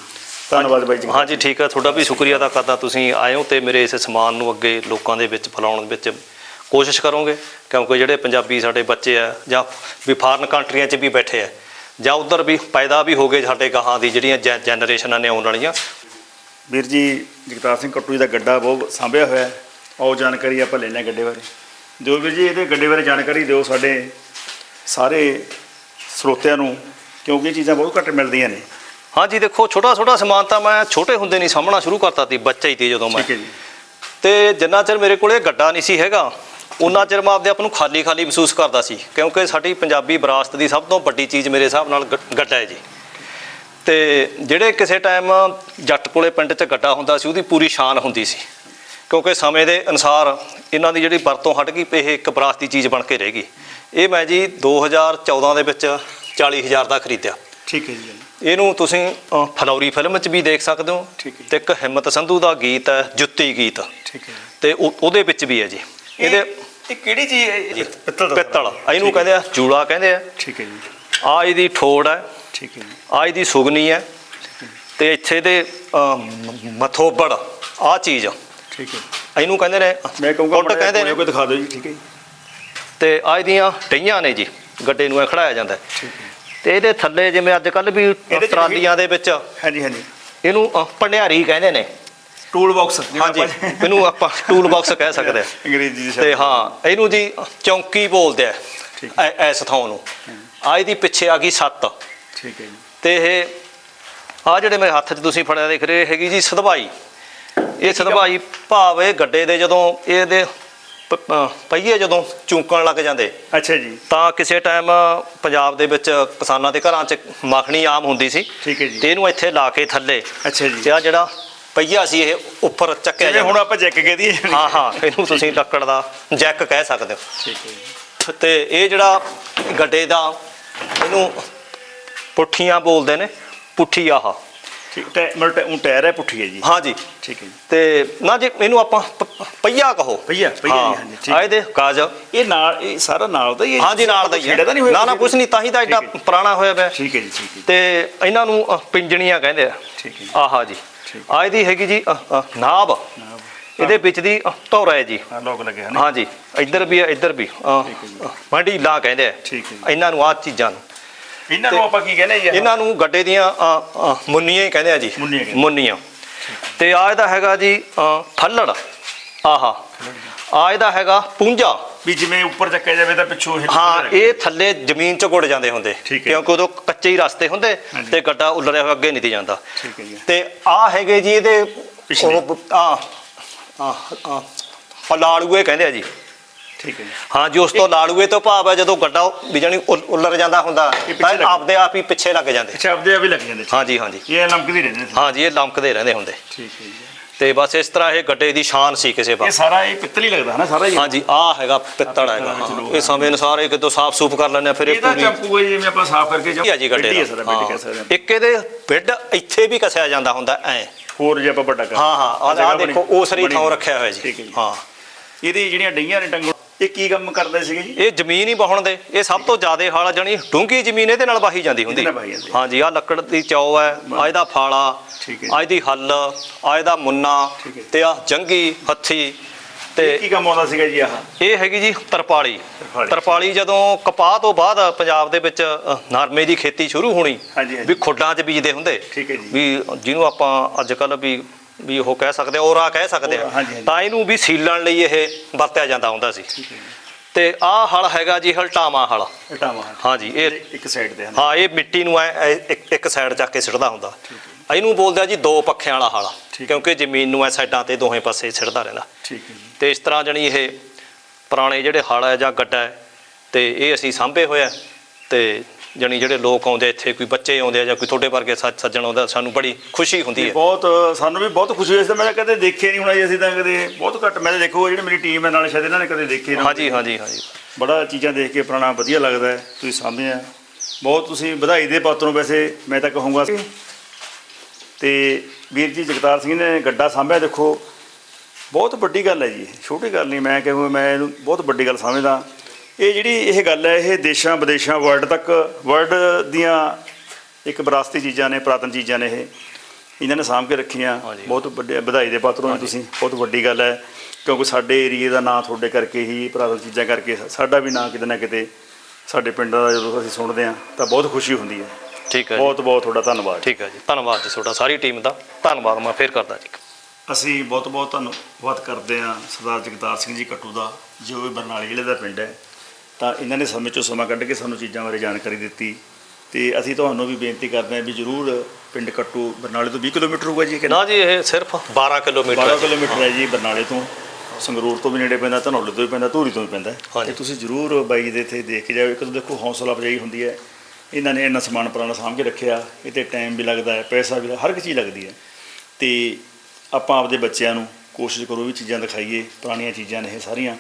ਧੰਨਵਾਦ ਬਾਈ ਜਗਤਾਰ ਹਾਂਜੀ ਠੀਕ ਹੈ। ਤੁਹਾਡਾ ਵੀ ਸ਼ੁਕਰੀਆ ਅਦਾ ਕਰਦਾ। ਤੁਸੀਂ ਆਏ ਹੋ ਤੇ ਮੇਰੇ ਇਸ ਸਮਾਨ ਨੂੰ ਅੱਗੇ ਲੋਕਾਂ ਦੇ ਵਿੱਚ ਫੈਲਾਉਣ ਵਿੱਚ ਕੋਸ਼ਿਸ਼ ਕਰੋਗੇ। ਕਿਉਂਕਿ ਜਿਹੜੇ ਪੰਜਾਬੀ ਸਾਡੇ ਬੱਚੇ ਆ ਜਾਂ ਵੀ ਫਾਰਨ ਕੰਟਰੀਆਂ 'ਚ ਵੀ ਬੈਠੇ ਆ ਜਾਂ ਉਧਰ ਵੀ ਪੈਦਾ ਵੀ ਹੋ ਗਏ ਸਾਡੇ ਗਾਹਾਂ ਦੀ ਜਿਹੜੀਆਂ ਜੈ- ਜੈਨਰੇਸ਼ਨਾਂ ਨੇ ਆਉਣ ਵਾਲੀਆਂ। ਵੀਰ ਜੀ ਜਗਤਾਰ ਸਿੰਘ ਕੱਟੂ ਜੀ ਦਾ ਗੱਡਾ ਬਹੁਤ ਸਾਂਭਿਆ ਹੋਇਆ ਹੈ। ਆਓ ਜਾਣਕਾਰੀ ਆਪਾਂ ਲੈਣੇ ਗੱਡੇ ਬਾਰੇ। ਦਿਓ ਵੀਰ ਜੀ ਇਹਦੇ ਗੱਡੇ ਬਾਰੇ ਜਾਣਕਾਰੀ ਦਿਓ ਸਾਡੇ ਸਾਰੇ ਸਰੋਤਿਆਂ ਨੂੰ ਕਿਉਂਕਿ ਇਹ ਚੀਜ਼ਾਂ ਬਹੁਤ ਘੱਟ ਮਿਲਦੀਆਂ ਨੇ। ਹਾਂਜੀ ਦੇਖੋ ਛੋਟਾ ਛੋਟਾ ਸਮਾਨ ਤਾਂ ਮੈਂ ਛੋਟੇ ਹੁੰਦੇ ਨਹੀਂ ਸਾਹਮਣਾ ਸ਼ੁਰੂ ਕਰਤਾ ਸੀ ਬੱਚਾ ਹੀ ਸੀ ਜਦੋਂ ਮੈਂ। ਠੀਕ ਹੈ ਜੀ। ਤੇ ਜਿੰਨਾ ਚਿਰ ਮੇਰੇ ਕੋਲੇ ਗੱਡਾ ਨਹੀਂ ਸੀ ਹੈਗਾ ਉਹਨਾਂ ਚਿਰ ਮੈਂ ਆਪਦੇ ਆਪ ਨੂੰ ਖਾਲੀ ਖਾਲੀ ਮਹਿਸੂਸ ਕਰਦਾ ਸੀ ਕਿਉਂਕਿ ਸਾਡੀ ਪੰਜਾਬੀ ਵਿਰਾਸਤ ਦੀ ਸਭ ਤੋਂ ਵੱਡੀ ਚੀਜ਼ ਮੇਰੇ ਹਿਸਾਬ ਨਾਲ ਗੱਡਾ ਹੈ ਜੀ। ਤੇ ਜਿਹੜੇ ਕਿਸੇ ਟਾਈਮ ਜੱਟ ਕੋਲੇ ਪਿੰਡ 'ਚ ਗੱਡਾ ਹੁੰਦਾ ਸੀ ਉਹਦੀ ਪੂਰੀ ਸ਼ਾਨ ਹੁੰਦੀ ਸੀ ਕਿਉਂਕਿ ਸਮੇਂ ਦੇ ਅਨੁਸਾਰ ਇਹਨਾਂ ਦੀ ਜਿਹੜੀ ਵਰਤੋਂ ਹਟ ਗਈ ਇਹ ਇੱਕ ਵਿਰਾਸਤੀ ਚੀਜ਼ ਬਣ ਕੇ ਰਹਿ ਗਈ। ਇਹ ਮੈਂ ਜੀ 2014 ਦੇ ਵਿੱਚ 40000 ਦਾ ਖਰੀਦਿਆ। ਠੀਕ ਹੈ ਜੀ। ਇਹਨੂੰ ਤੁਸੀਂ ਅ, ਫਲੌਰੀ ਫਿਲਮ 'ਚ ਵੀ ਦੇਖ ਸਕਦੇ ਹੋ ਠੀਕ ਹੈ। ਤੇ ਇੱਕ ਹਿੰਮਤ ਸੰਧੂ ਦਾ ਗੀਤ ਹੈ ਜੁੱਤੀ ਗੀਤ ਠੀਕ ਹੈ ਤੇ ਉਹ- ਉਹਦੇ ਵਿੱਚ ਵੀ ਹੈ ਜੀ ਇਹਦੇ ਇਹ ਕਿਹੜੀ ਚੀਜ਼ ਹੈ ਜੀ ਪਿੱਤਲ ਦਾ ਪਿੱਤਲ ਇਹਨੂੰ ਕਹਿੰਦੇ ਆ ਜੂੜਾ ਕਹਿੰਦੇ ਆ ਠੀਕ ਹੈ ਜੀ ਆ ਇਹਦੀ ਠੋੜ ਹੈ ਠੀਕ ਹੈ ਜੀ ਆ ਇਹਦੀ ਸੁਗਨੀ ਹੈ ਤੇ ਇੱਥੇ ਦੇ ਅ, ਮ- ਮਥੋਬੜ ਆ ਚੀਜ਼ ਠੀਕ ਹੈ ਇਹਨੂੰ ਕਹਿੰਦੇ ਨੇ ਮੈਂ ਕਹੂੰਗਾ ਕੁੱਟ ਕਹਿੰਦੇ ਨੇ ਕੋਈ ਦਿਖਾ ਦਿਓ ਜੀ ਠੀਕ ਹੈ ਜੀ ਤੇ ਆ ਇਹਦੀਆਂ ਟਈਆਂ ਨੇ ਜੀ ਗੱਡੇ ਨੂੰ ਇਹ ਖੜਾਇਆ ਜਾਂਦਾ ਹੈ। ਠੀਕ ਹੈ ਤੇ ਇਹਦੇ ਥੱਲੇ ਜਿਵੇਂ ਅੱਜ ਕੱਲ ਵੀ ਚ ਟਰਾਲੀਆਂ ਦੇ ਵਿੱਚ ਹਾਂਜੀ ਹਾਂਜੀ। ਇਹਨੂੰ ਅ, ਭੰਡਿਆਰੀ ਕਹਿੰਦੇ ਨੇ। ਟੂਲ ਬਾਕਸ ਹਾਂਜੀ ਇਹਨੂੰ ਆਪਾਂ ਟੂਲ ਬਾਕਸ ਕਹਿ ਸਕਦੇ ਆ। ਅੰਗਰੇਜ਼ੀ ਦੇ ਤੇ ਹਾਂ ਇਹਨੂੰ ਜੀ ਚੌਂਕੀ ਬੋਲਦੇ ਆ ਠੀਕ। ਐ- ਐਸ ਥਾਂ ਨੂੰ। ਆ ਇਹਦੀ ਪਿੱਛੇ ਆ ਗਈ ਸੱਤ। ਠੀਕ ਹੈ ਜੀ। ਤੇ ਇਹ ਆ ਜਿਹੜੇ ਮੇਰੇ ਹੱਥ 'ਚ ਤੁਸੀਂ ਫੜਿਆ ਦੇਖ ਰਹੇ ਹੈਗੀ ਜੀ ਸਦਵਾਈ ਇਹ ਸਦਵਾਈ ਭਾਵ ਇਹ ਗੱਡੇ ਦੇ ਜਦੋਂ ਇਹਦੇ ਪਹੀਏ ਜਦੋਂ ਚੂਕਣ ਲੱਗ ਜਾਂਦੇ ਅੱਛਾ ਜੀ। ਤਾਂ ਕਿਸੇ ਟਾਈਮ ਪੰਜਾਬ ਦੇ ਵਿੱਚ ਕਿਸਾਨਾਂ ਦੇ ਘਰਾਂ 'ਚ ਮੱਖਣੀ ਆਮ ਹੁੰਦੀ ਸੀ। ਠੀਕ ਹੈ ਜੀ। ਤੇ ਇਹਨੂੰ ਇੱਥੇ ਲਾ ਕੇ ਥੱਲੇ ਅੱਛਾ ਜੀ। ਤੇ ਆ ਜਿਹੜਾ ਪਹੀਆ ਸੀ ਇਹ ਉੱਪਰ ਚੱਕਿਆ ਜਿਵੇਂ ਜਾਂਦਾ। ਹੁਣ ਆਪਾਂ ਚੈੱਕ ਕੇ ਦੀ ਹਾਂ ਹਾਂ ਇਹਨੂੰ ਤੁਸੀਂ ਲੱਕੜ ਦਾ ਜੈਕ ਕਹਿ ਸਕਦੇ ਹੋ। ਠੀਕ ਹੈ ਜੀ। ਤੇ ਇਹ ਜਿਹੜਾ ਗੱਡੇ ਦਾ ਇਹਨੂੰ ਪੁੱਠੀਆਂ ਬੋਲਦੇ ਨੇ ਪੁੱਠੀ ਆਹ। ਠੀਕ ਟੈ ਮਤਲਬ ਉਹ ਟਾਇਰ ਹੈ ਪੁੱਠੀ ਹੈ ਜੀ। ਹਾਂ ਜੀ। ਠੀਕ ਹੈ ਜੀ। ਤੇ ਨਾ ਜੇ ਇਹਨੂੰ ਆਪਾਂ ਪ- ਪਹੀਆ ਕਹੋ। ਪਹੀਆ ਪਹੀਆ ਜੀ ਹਾਂਜੀ ਠੀਕ। ਆ ਇਹਦੇ ਕਾਜ। ਇਹ ਨਾਲ ਇਹ ਸਾਰਾ ਨਾਲ ਦਾ ਹੀ ਹੈ ਹਾਂ ਜੀ ਨਾਲ ਦਾ ਹੀ ਹੈ। ਨਾ ਨਾ ਕੁਛ ਨਹੀਂ ਤਾਂ ਹੀ ਤਾਂ ਐਡਾ ਹੈ ਪੁਰਾਣਾ ਹੋਇਆ ਪਿਆ। ਠੀਕ ਹੈ ਜੀ ਠੀਕ ਹੈ ਤੇ ਇਹਨਾਂ ਨੂੰ ਪਿੰਜਣੀਆਂ ਕਹਿੰਦੇ ਆ। ਠੀਕ ਹੈ ਜੀ। ਆਹਾ ਜੀ। ਠੀਕ। ਆ ਇਹਦੀ ਹੈਗੀ ਜੀ ਅ, ਅ, ਨਾਭ ਨਾ ਇਹਦੇ ਵਿੱਚ ਦੀ ਧੌਰਾ ਹੈ ਜੀ। ਹਾਂ ਲੋਕ ਲੱਗੇ ਹਨ। ਹਾਂ ਜੀ ਇੱਧਰ ਵੀ ਹੈ ਇੱਧਰ ਵੀ। ਹੈ ਜੀ। ਅ, ਮੰਡੀਲਾ ਕਹਿੰਦੇ ਆ। ਠੀਕ ਹੈ ਜੀ। ਇਹਨਾਂ ਨੂੰ ਆਹ ਚੀਜ਼ਾਂ ਨੂੰ। ਇਹਨਾਂ ਨੂੰ ਆਪਾਂ ਕੀ ਕਹਿੰਦੇ ਜੀ? ਇਹਨਾਂ ਨੂੰ ਗੱਡੇ ਦੀਆਂ ਮੁੰਨੀਆਂ ਹੀ ਕਹਿੰਦੇ ਆ ਜੀ। ਮੁੰਨੀਆਂ ਤੇ ਆ ਇਹਦਾ ਹੈਗਾ ਜੀ ਫੱਲੜ ਆਹਾ। ਆ ਇਹਦਾ ਹੈਗਾ ਪੁੰਜਾ ਵੀ ਜਿਵੇਂ ਉੱਪਰ ਚੱਕਿਆ ਜਾਵੇ ਤਾਂ ਪਿੱਛੋਂ ਇਹ ਹਾਂ ਇਹ ਥੱਲੇ ਜ਼ਮੀਨ 'ਚ ਗੁੜ ਜਾਂਦੇ ਹੁੰਦੇ। ਕਿਉਂਕਿ ਉਦੋਂ ਕੱਚੇ ਹੀ ਰਸਤੇ ਹੁੰਦੇ। ਤੇ ਗੱਡਾ ਉੱਲਰਿਆ ਹੋਇਆ ਅੱਗੇ ਨਹੀਂ ਦੀ ਜਾਂਦਾ। ਠੀਕ ਹੈ ਜੀ। ਤੇ ਆ ਹੈਗੇ ਜੀ ਇਹਦੇ। ਉਹ ਆ ਆ ਆ ਆ ਲਾੜੂਏ ਕਹਿੰਦੇ ਆ ਜੀ। ਠੀਕ ਹੈ ਜੀ। ਹਾਂ ਜੀ ਉਸ ਤੋਂ ਲਾੜੂਏ ਤੋਂ ਭਾਵ ਹੈ ਜਦੋਂ ਗੱਡਾ ਵੀ ਉੱਲ- ਉੱਲਰ ਜਾਂਦਾ ਹੁੰਦਾ ਇਹ ਤਾਂ ਆਪਦੇ ਆਪ ਹੀ ਪਿੱਛੇ ਲੱਗ ਜਾਂਦੇ। ਅੱਛਾ ਆਪਦੇ ਆਪ ਹੀ ਲੱਗ ਜਾਂਦੇ ਹਾਂ ਜੀ ਹਾਂ ਜੀ। ਇਹ ਲੰਕਦੀ ਰਹਿੰਦੇ ਹਾਂ ਜੀ ਇਹ ਲੰਕਦੇ ਰਹਿੰਦੇ ਹੁੰਦੇ। ਠੀਕ ਹੈ ਜੀ। ਤੇ ਬਸ ਇਸ ਤਰ੍ਹਾਂ ਇਹ ਗੱਡੇ ਦੀ ਸ਼ਾਨ ਸੀ ਕਿਸੇ ਇਹ ਪਾਸੇ। ਸਾਰਾ ਇਹ ਪਿੱਤਲ ਹੀ ਲੱਗਦਾ ਹੈ। ਨਾ ਸਾਰਾ ਹਾਂਜੀ ਆ ਹੈਗਾ ਪਿੱਤਲ ਹੈਗਾ। ਇਹ ਸਮੇਂ ਅਨੁਸਾਰ ਇਹ ਕਿਤੋਂ ਸਾਫ਼ ਸੂਫ ਕਰ ਆ ਫਿਰ ਇਹ ਇਹਦਾ ਪੂਰੀ ਚੰਪੂ ਹੈ ਜਿਵੇਂ ਆਪਾਂ ਸਾਫ਼ ਕਰਕੇ ਆ ਜੀ ਗੱਡੇ ਇੱਕ ਇਹਦੇ ਬਿੱਡ ਇੱਥੇ ਵੀ ਕਸਿਆ ਜਾਂਦਾ ਹੁੰਦਾ ਐ। ਹੋਰ ਜੇ ਆਪਾਂ ਵੱਡਾ ਕਰ ਹਾਂ ਹਾਂ ਬਣੀ- ਦੇਖੋ ਉਸਰੀ ਬਣੀ ਥਾਂ। ਰੱਖਿਆ ਹੋਇਆ ਜੀ। ਜੀ। ਹਾਂ। ਇਹਦੀ ਜਿਹੜੀਆਂ ਡਈਆਂ ਨੇ ਟੰਗੋ ਇਹ ਕੀ ਕੰਮ ਕਰਦੇ ਸੀਗੇ ਜੀ ਇਹ ਜ਼ਮੀਨ ਹੀ ਵਾਹੁਣ ਦੇ ਇਹ ਸਭ ਤੋਂ ਜ਼ਿਆਦਾ ਹਾਲ ਜਣੀ ਡੂੰਗੀ ਜ਼ਮੀਨ ਇਹਦੇ ਨਾਲ ਵਾਹੀ ਜਾਂਦੀ ਹੁੰਦੀ ਇਹਦੇ ਨਾਲ ਵਾਹੀ ਜਾਂਦੀ। ਹਾਂਜੀ ਆ ਲੱਕੜ ਦੀ ਚੌ ਹੈ ਆ ਇਹਦਾ ਫਾਲਾ ਠੀਕ ਹੈ। ਆ ਇਹਦੀ ਹੱਲ ਆ ਇਹਦਾ ਮੁੰਨਾ ਠੀਕ ਹੈ। ਤੇ ਆ ਜੰਗੀ ਹੱਥੀ ਤੇ ਕੀ ਕੰਮ ਆਉਂਦਾ ਸੀਗਾ ਜੀ ਆਹ ਇਹ ਹੈਗੀ ਜੀ ਤਰਪਾਲੀ ਤਰਪਾਲੀ। ਤਰਪਾਲੀ ਜਦੋਂ ਕਪਾਹ ਤੋਂ ਬਾਅਦ ਪੰਜਾਬ ਦੇ ਵਿੱਚ ਅ, ਨਰਮੇ ਦੀ ਖੇਤੀ ਸ਼ੁਰੂ ਹੋਣੀ ਹਾਂਜੀ, ਹਾਂਜੀ। ਵੀ ਖੁੱਡਾਂ 'ਚ ਬੀਜਦੇ ਹੁੰਦੇ ਠੀਕ ਹੈ ਜੀ। ਵੀ ਜਿਹਨੂੰ ਆਪਾਂ ਅੱਜ ਕੱਲ ਵੀ ਵੀ ਉਹ ਕਹਿ ਸਕਦੇ ਆ ਔਰਾ ਕਹਿ ਸਕਦੇ ਔਰਾ, ਆ ਹਾਂਜੀ, ਹਾਂਜੀ। ਤਾਂ ਇਹਨੂੰ ਵੀ ਸੀਲਣ ਲਈ ਇਹ ਵਰਤਿਆ ਜਾਂਦਾ ਹੁੰਦਾ ਸੀ। ਠੀਕ ਹੈ ਜੀ। ਤੇ ਆਹ ਹਲ ਹੈਗਾ ਜੀ ਹਲਟਾਵਾ ਹਲ। ਇਟਾਵਾ ਹਾਂਜੀ ਇਹ ਇੱਕ ਸਾਈਡ ਤੇ ਹਾਂ ਇਹ ਮਿੱਟੀ ਨੂੰ ਐ ਐ ਇੱਕ ਇੱਕ ਸਾਈਡ ਚੱਕ ਕੇ ਸਿੱਟਦਾ ਹੁੰਦਾ। ਇਹਨੂੰ ਬੋਲਦੇ ਆ ਜੀ ਦੋ ਪੱਖਿਆਂ ਵਾਲਾ ਹਲ ਠੀਕ ਹੈ। ਕਿਉਂਕਿ ਜ਼ਮੀਨ ਨੂੰ ਐ ਸਾਈਡਾਂ ਤੇ ਦੋਹੇ ਪਾਸੇ ਸਿੱਟਦਾ ਰਹਿੰਦਾ। ਠੀਕ ਹੈ ਜੀ। ਤੇ ਇਸ ਤਰ੍ਹਾਂ ਜਣੀ ਇਹ ਪੁਰਾਣੇ ਜਿਹੜੇ ਹਲ ਹੈ ਜਾਂ ਗੱਡਾ ਹੈ ਤੇ ਇਹ ਅਸੀਂ ਸਾਂਭੇ ਹੋਇਆ ਤੇ ਜਾਣੀ ਜਿਹੜੇ ਲੋਕ ਆਉਂਦੇ ਇੱਥੇ ਕੋਈ ਬੱਚੇ ਆਉਂਦੇ ਆ ਜਾਂ ਕੋਈ ਤੁਹਾਡੇ ਵਰਗੇ ਸੱਜ- ਸੱਜਣ ਆਉਂਦਾ ਸਾਨੂੰ ਬੜੀ ਖੁਸ਼ੀ ਹੁੰਦੀ ਹੈ। ਬਹੁਤ ਸਾਨੂੰ ਵੀ ਬਹੁਤ ਖੁਸ਼ੀ ਹੋਈ ਇਸ ਮੈਂ ਕਦੇ ਦੇਖੇ ਨਹੀਂ ਹੋਣਾ ਜੀ ਅਸੀਂ ਤਾਂ ਕਦੇ ਬਹੁਤ ਘੱਟ ਮੈਂ ਦੇਖੋ ਜਿਹੜੀ ਮੇਰੀ ਟੀਮ ਹੈ ਨਾਲ ਸ਼ਾਇਦ ਇਹਨਾਂ ਨੇ ਕਦੇ ਦੇਖੇ ਨਾ ਹਾਂਜੀ ਹਾਂਜੀ ਹਾਂਜੀ। ਬੜਾ ਚੀਜ਼ਾਂ ਦੇਖ ਕੇ ਪੁਰਾਣਾ ਵਧੀਆ ਲੱਗਦਾ ਹੈ ਤੁਸੀਂ ਸਾਹਮਣੇ ਆ। ਬਹੁਤ ਤੁਸੀਂ ਵਧਾਈ ਦੇ ਪਾਤਰ ਵੈਸੇ ਮੈਂ ਤਾਂ ਕਹੂੰਗਾ। ਤੇ ਵੀਰ ਜੀ ਜਗਤਾਰ ਸਿੰਘ ਨੇ ਗੱਡਾ ਸਾਂਭਿਆ ਦੇਖੋ। ਬਹੁਤ ਵੱਡੀ ਗੱਲ ਹੈ ਜੀ ਛੋਟੀ ਗੱਲ ਨਹੀਂ ਮੈਂ ਕਹੂੰਗਾ ਮੈਂ ਇਹਨੂੰ ਬਹੁਤ ਵੱਡੀ ਗੱਲ ਸਮਝਦਾ। ਇਹ ਜਿਹੜੀ ਇਹ ਗੱਲ ਹੈ ਇਹ ਦੇਸ਼ਾਂ ਵਿਦੇਸ਼ਾਂ ਵਰਲਡ ਤੱਕ ਵਰਲਡ ਦੀਆਂ ਇੱਕ ਵਿਰਾਸਤੀ ਚੀਜ਼ਾਂ ਨੇ ਪੁਰਾਤਨ ਚੀਜ਼ਾਂ ਨੇ ਇਹ। ਇਹਨਾਂ ਨੇ ਸਾਂਭ ਕੇ ਰੱਖੀਆਂ। ਬਹੁਤ ਵੱਡੇ ਵਧਾਈ ਦੇ ਪਾਤਰ ਹੋ ਤੁਸੀਂ। ਬਹੁਤ ਵੱਡੀ ਗੱਲ ਹੈ ਕਿਉਂਕਿ ਸਾਡੇ ਏਰੀਏ ਦਾ ਨਾਂ ਤੁਹਾਡੇ ਕਰਕੇ ਹੀ ਪੁਰਾਤਨ ਚੀਜ਼ਾਂ ਕਰਕੇ ਸਾਡਾ ਵੀ ਨਾਂ ਕਿਤੇ ਨਾ ਕਿਤੇ ਸਾਡੇ ਪਿੰਡਾਂ ਦਾ ਜਦੋਂ ਅਸੀਂ ਸੁਣਦੇ ਹਾਂ ਤਾਂ ਬਹੁਤ ਖੁਸ਼ੀ ਹੁੰਦੀ ਹੈ। ਠੀਕ ਹੈ ਬਹੁਤ ਬਹੁਤ ਤੁਹਾਡਾ ਧੰਨਵਾਦ। ਠੀਕ ਹੈ ਜੀ। ਧੰਨਵਾਦ ਜੀ ਤੁਹਾਡਾ। ਸਾਰੀ ਟੀਮ ਦਾ ਧੰਨਵਾਦ ਮੈਂ ਫੇਰ ਕਰਦਾ ਜੀ। ਅਸੀਂ ਬਹੁਤ ਬਹੁਤ ਧੰਨਵਾਦ ਕਰਦੇ ਹਾਂ ਸਰਦਾਰ ਜਗਤਾਰ ਸਿੰਘ ਜੀ ਕੱਟੂ ਦਾ ਜੋ ਬਰਨਾਲੇ ਜ਼ਿਲ੍ਹੇ ਦਾ ਪਿੰਡ ਹੈ। ਤਾਂ ਇਹਨਾਂ ਨੇ ਸਮੇਂ ਚੋਂ ਸਮਾਂ ਕੱਢ ਕੇ ਸਾਨੂੰ ਚੀਜ਼ਾਂ ਬਾਰੇ ਜਾਣਕਾਰੀ ਦਿੱਤੀ ਤੇ ਅਸੀਂ ਤੁਹਾਨੂੰ ਵੀ ਬੇਨਤੀ ਕਰਦੇ ਹਾਂ ਵੀ ਜਰੂਰ ਪਿੰਡ ਕੱਟੂ ਬਰਨਾਲੇ ਤੋਂ 20 ਕਿਲੋਮੀਟਰ ਹੋਊਗਾ ਜੀ ਕਿ ਨਾ ਜੀ ਇਹ ਸਿਰਫ 12 ਕਿਲੋਮੀਟਰ 12 ਹੈ ਜੀ। ਕਿਲੋਮੀਟਰ ਹੈ ਜੀ ਬਰਨਾਲੇ ਤੋਂ। ਸੰਗਰੂਰ ਤੋਂ ਵੀ ਨੇੜੇ ਪੈਂਦਾ ਧਨੌਲੇ ਤੋਂ ਵੀ ਪੈਂਦਾ ਧੂਰੀ ਤੋਂ ਵੀ ਪੈਂਦਾ। ਤੇ ਤੁਸੀਂ ਜਰੂਰ ਬਾਈ ਦੇ ਇੱਥੇ ਦੇਖ ਕੇ ਜਾਓ ਇੱਕ ਤਾਂ ਦੇਖੋ ਹੌਸਲਾ ਅਫਜਾਈ ਹੁੰਦੀ ਹੈ। ਇਹਨਾਂ ਨੇ ਇੰਨਾ ਸਮਾਨ ਪੁਰਾਣਾ ਸਾਂਭ ਕੇ ਰੱਖਿਆ। ਇਹ ਤੇ ਟਾਈਮ ਵੀ ਲੱਗਦਾ ਹੈ ਪੈਸਾ ਵੀ ਹਰ ਇੱਕ ਚੀਜ਼ ਲੱਗਦੀ ਹੈ। ਤੇ ਆਪਾਂ ਆਪਦੇ ਬੱਚਿਆਂ ਨੂੰ ਕੋਸ਼ਿਸ਼ ਕਰੋ ਵੀ ਚੀਜ਼ਾਂ ਦਿਖਾਈਏ ਪੁਰਾਣੀਆਂ ਚੀਜ਼ਾਂ ਨੇ ਇਹ ਸਾਰੀਆਂ।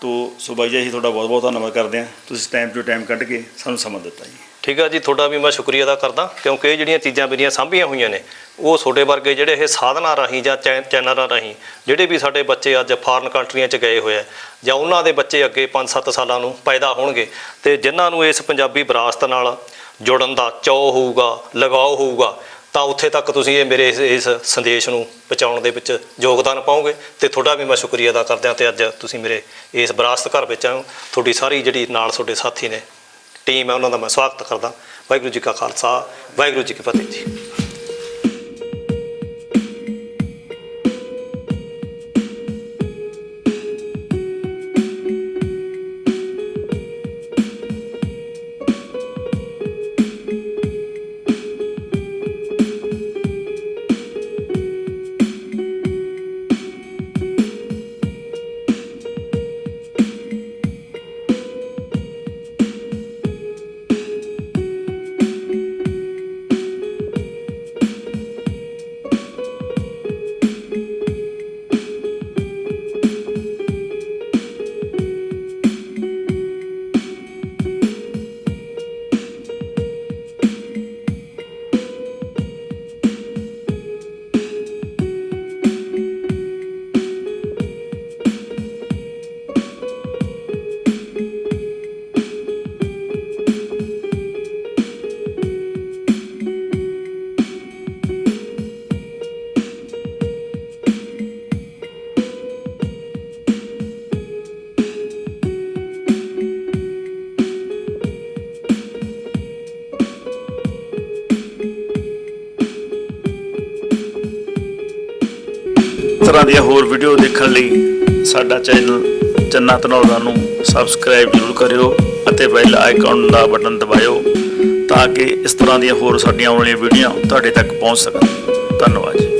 ਤੋ ਸੋ ਬਾਈ ਜੀ, ਅਸੀਂ ਤੁਹਾਡਾ ਬਹੁਤ ਬਹੁਤ ਧੰਨਵਾਦ ਕਰਦੇ ਹਾਂ। ਤੁਸੀਂ ਟਾਈਮ ਟੂ ਟਾਈਮ ਕੱਢ ਕੇ ਸਾਨੂੰ ਸਮਾਂ ਦਿੱਤਾ ਜੀ। ਠੀਕ ਹੈ ਜੀ, ਤੁਹਾਡਾ ਵੀ ਮੈਂ ਸ਼ੁਕਰੀਆ ਅਦਾ ਕਰਦਾ, ਕਿਉਂਕਿ ਇਹ ਜਿਹੜੀਆਂ ਚੀਜ਼ਾਂ ਮੇਰੀਆਂ ਸਾਂਭੀਆਂ ਹੋਈਆਂ ਨੇ, ਉਹ ਛੋਟੇ ਵਰਗੇ ਜਿਹੜੇ ਇਹ ਸਾਧਨਾਂ ਰਾਹੀਂ ਜਾਂ ਚੈ- ਚੈਨਲਾਂ ਰਾਹੀਂ, ਜਿਹੜੇ ਵੀ ਸਾਡੇ ਬੱਚੇ ਅੱਜ ਫਾਰਨ ਕੰਟਰੀਆਂ 'ਚ ਗਏ ਹੋਏ ਆ, ਜਾਂ ਉਹਨਾਂ ਦੇ ਬੱਚੇ ਅੱਗੇ 5-7 ਸਾਲਾਂ ਨੂੰ ਪੈਦਾ ਹੋਣਗੇ, ਤੇ ਜਿਨ੍ਹਾਂ ਨੂੰ ਇਸ ਪੰਜਾਬੀ ਵਿਰਾਸਤ ਨਾਲ ਜੁੜਨ ਦਾ ਚਾਅ ਹੋਊਗਾ, ਲਗਾਓ ਹੋਊਗਾ ਤਾਂ ਉੱਥੇ ਤੱਕ ਤੁਸੀਂ ਇਹ ਮੇਰੇ ਇਸ ਇਸ ਸੰਦੇਸ਼ ਨੂੰ ਪਹੁੰਚਾਉਣ ਦੇ ਵਿੱਚ ਯੋਗਦਾਨ ਪਾਓਗੇ ਤੇ ਤੁਹਾਡਾ ਵੀ ਮੈਂ ਸ਼ੁਕਰੀਆ ਅਦਾ ਕਰਦਿਆਂ ਤੇ ਅੱਜ ਤੁਸੀਂ ਮੇਰੇ ਇਸ ਵਿਰਾਸਤ ਘਰ ਵਿੱਚ ਆਏ ਹੋ ਤੁਹਾਡੀ ਸਾਰੀ ਜਿਹੜੀ ਨਾਲ ਤੁਹਾਡੇ ਸਾਥੀ ਨੇ ਟੀਮ ਹੈ, ਉਹਨਾਂ ਦਾ ਮੈਂ ਸਵਾਗਤ ਕਰਦਾ। ਵਾਹਿਗੁਰੂ ਜੀ ਕਾ ਖਾਲਸਾ, ਵਾਹਿਗੁਰੂ ਜੀ ਕੀ ਫਤਿਹ ਜੀ। ਦੇਖਣ ਲਈ ਸਾਡਾ ਚੈਨਲ ਚੰਨਾ ਧਨੌਲਾ ਨੂੰ ਸਬਸਕ੍ਰਾਈਬ ਜ਼ਰੂਰ ਕਰਿਓ ਅਤੇ ਬੈਲ ਆਈਕਨ ਦਾ ਬਟਨ ਦਬਾਇਓ ਤਾਂ ਕਿ ਇਸ ਤਰ੍ਹਾਂ ਦੀਆਂ ਹੋਰ ਸਾਡੀਆਂ ਆਉਣ ਵਾਲੀਆਂ ਵੀਡੀਓ ਤੁਹਾਡੇ ਤੱਕ ਪਹੁੰਚ ਸਕਣ। ਧੰਨਵਾਦ ਜੀ।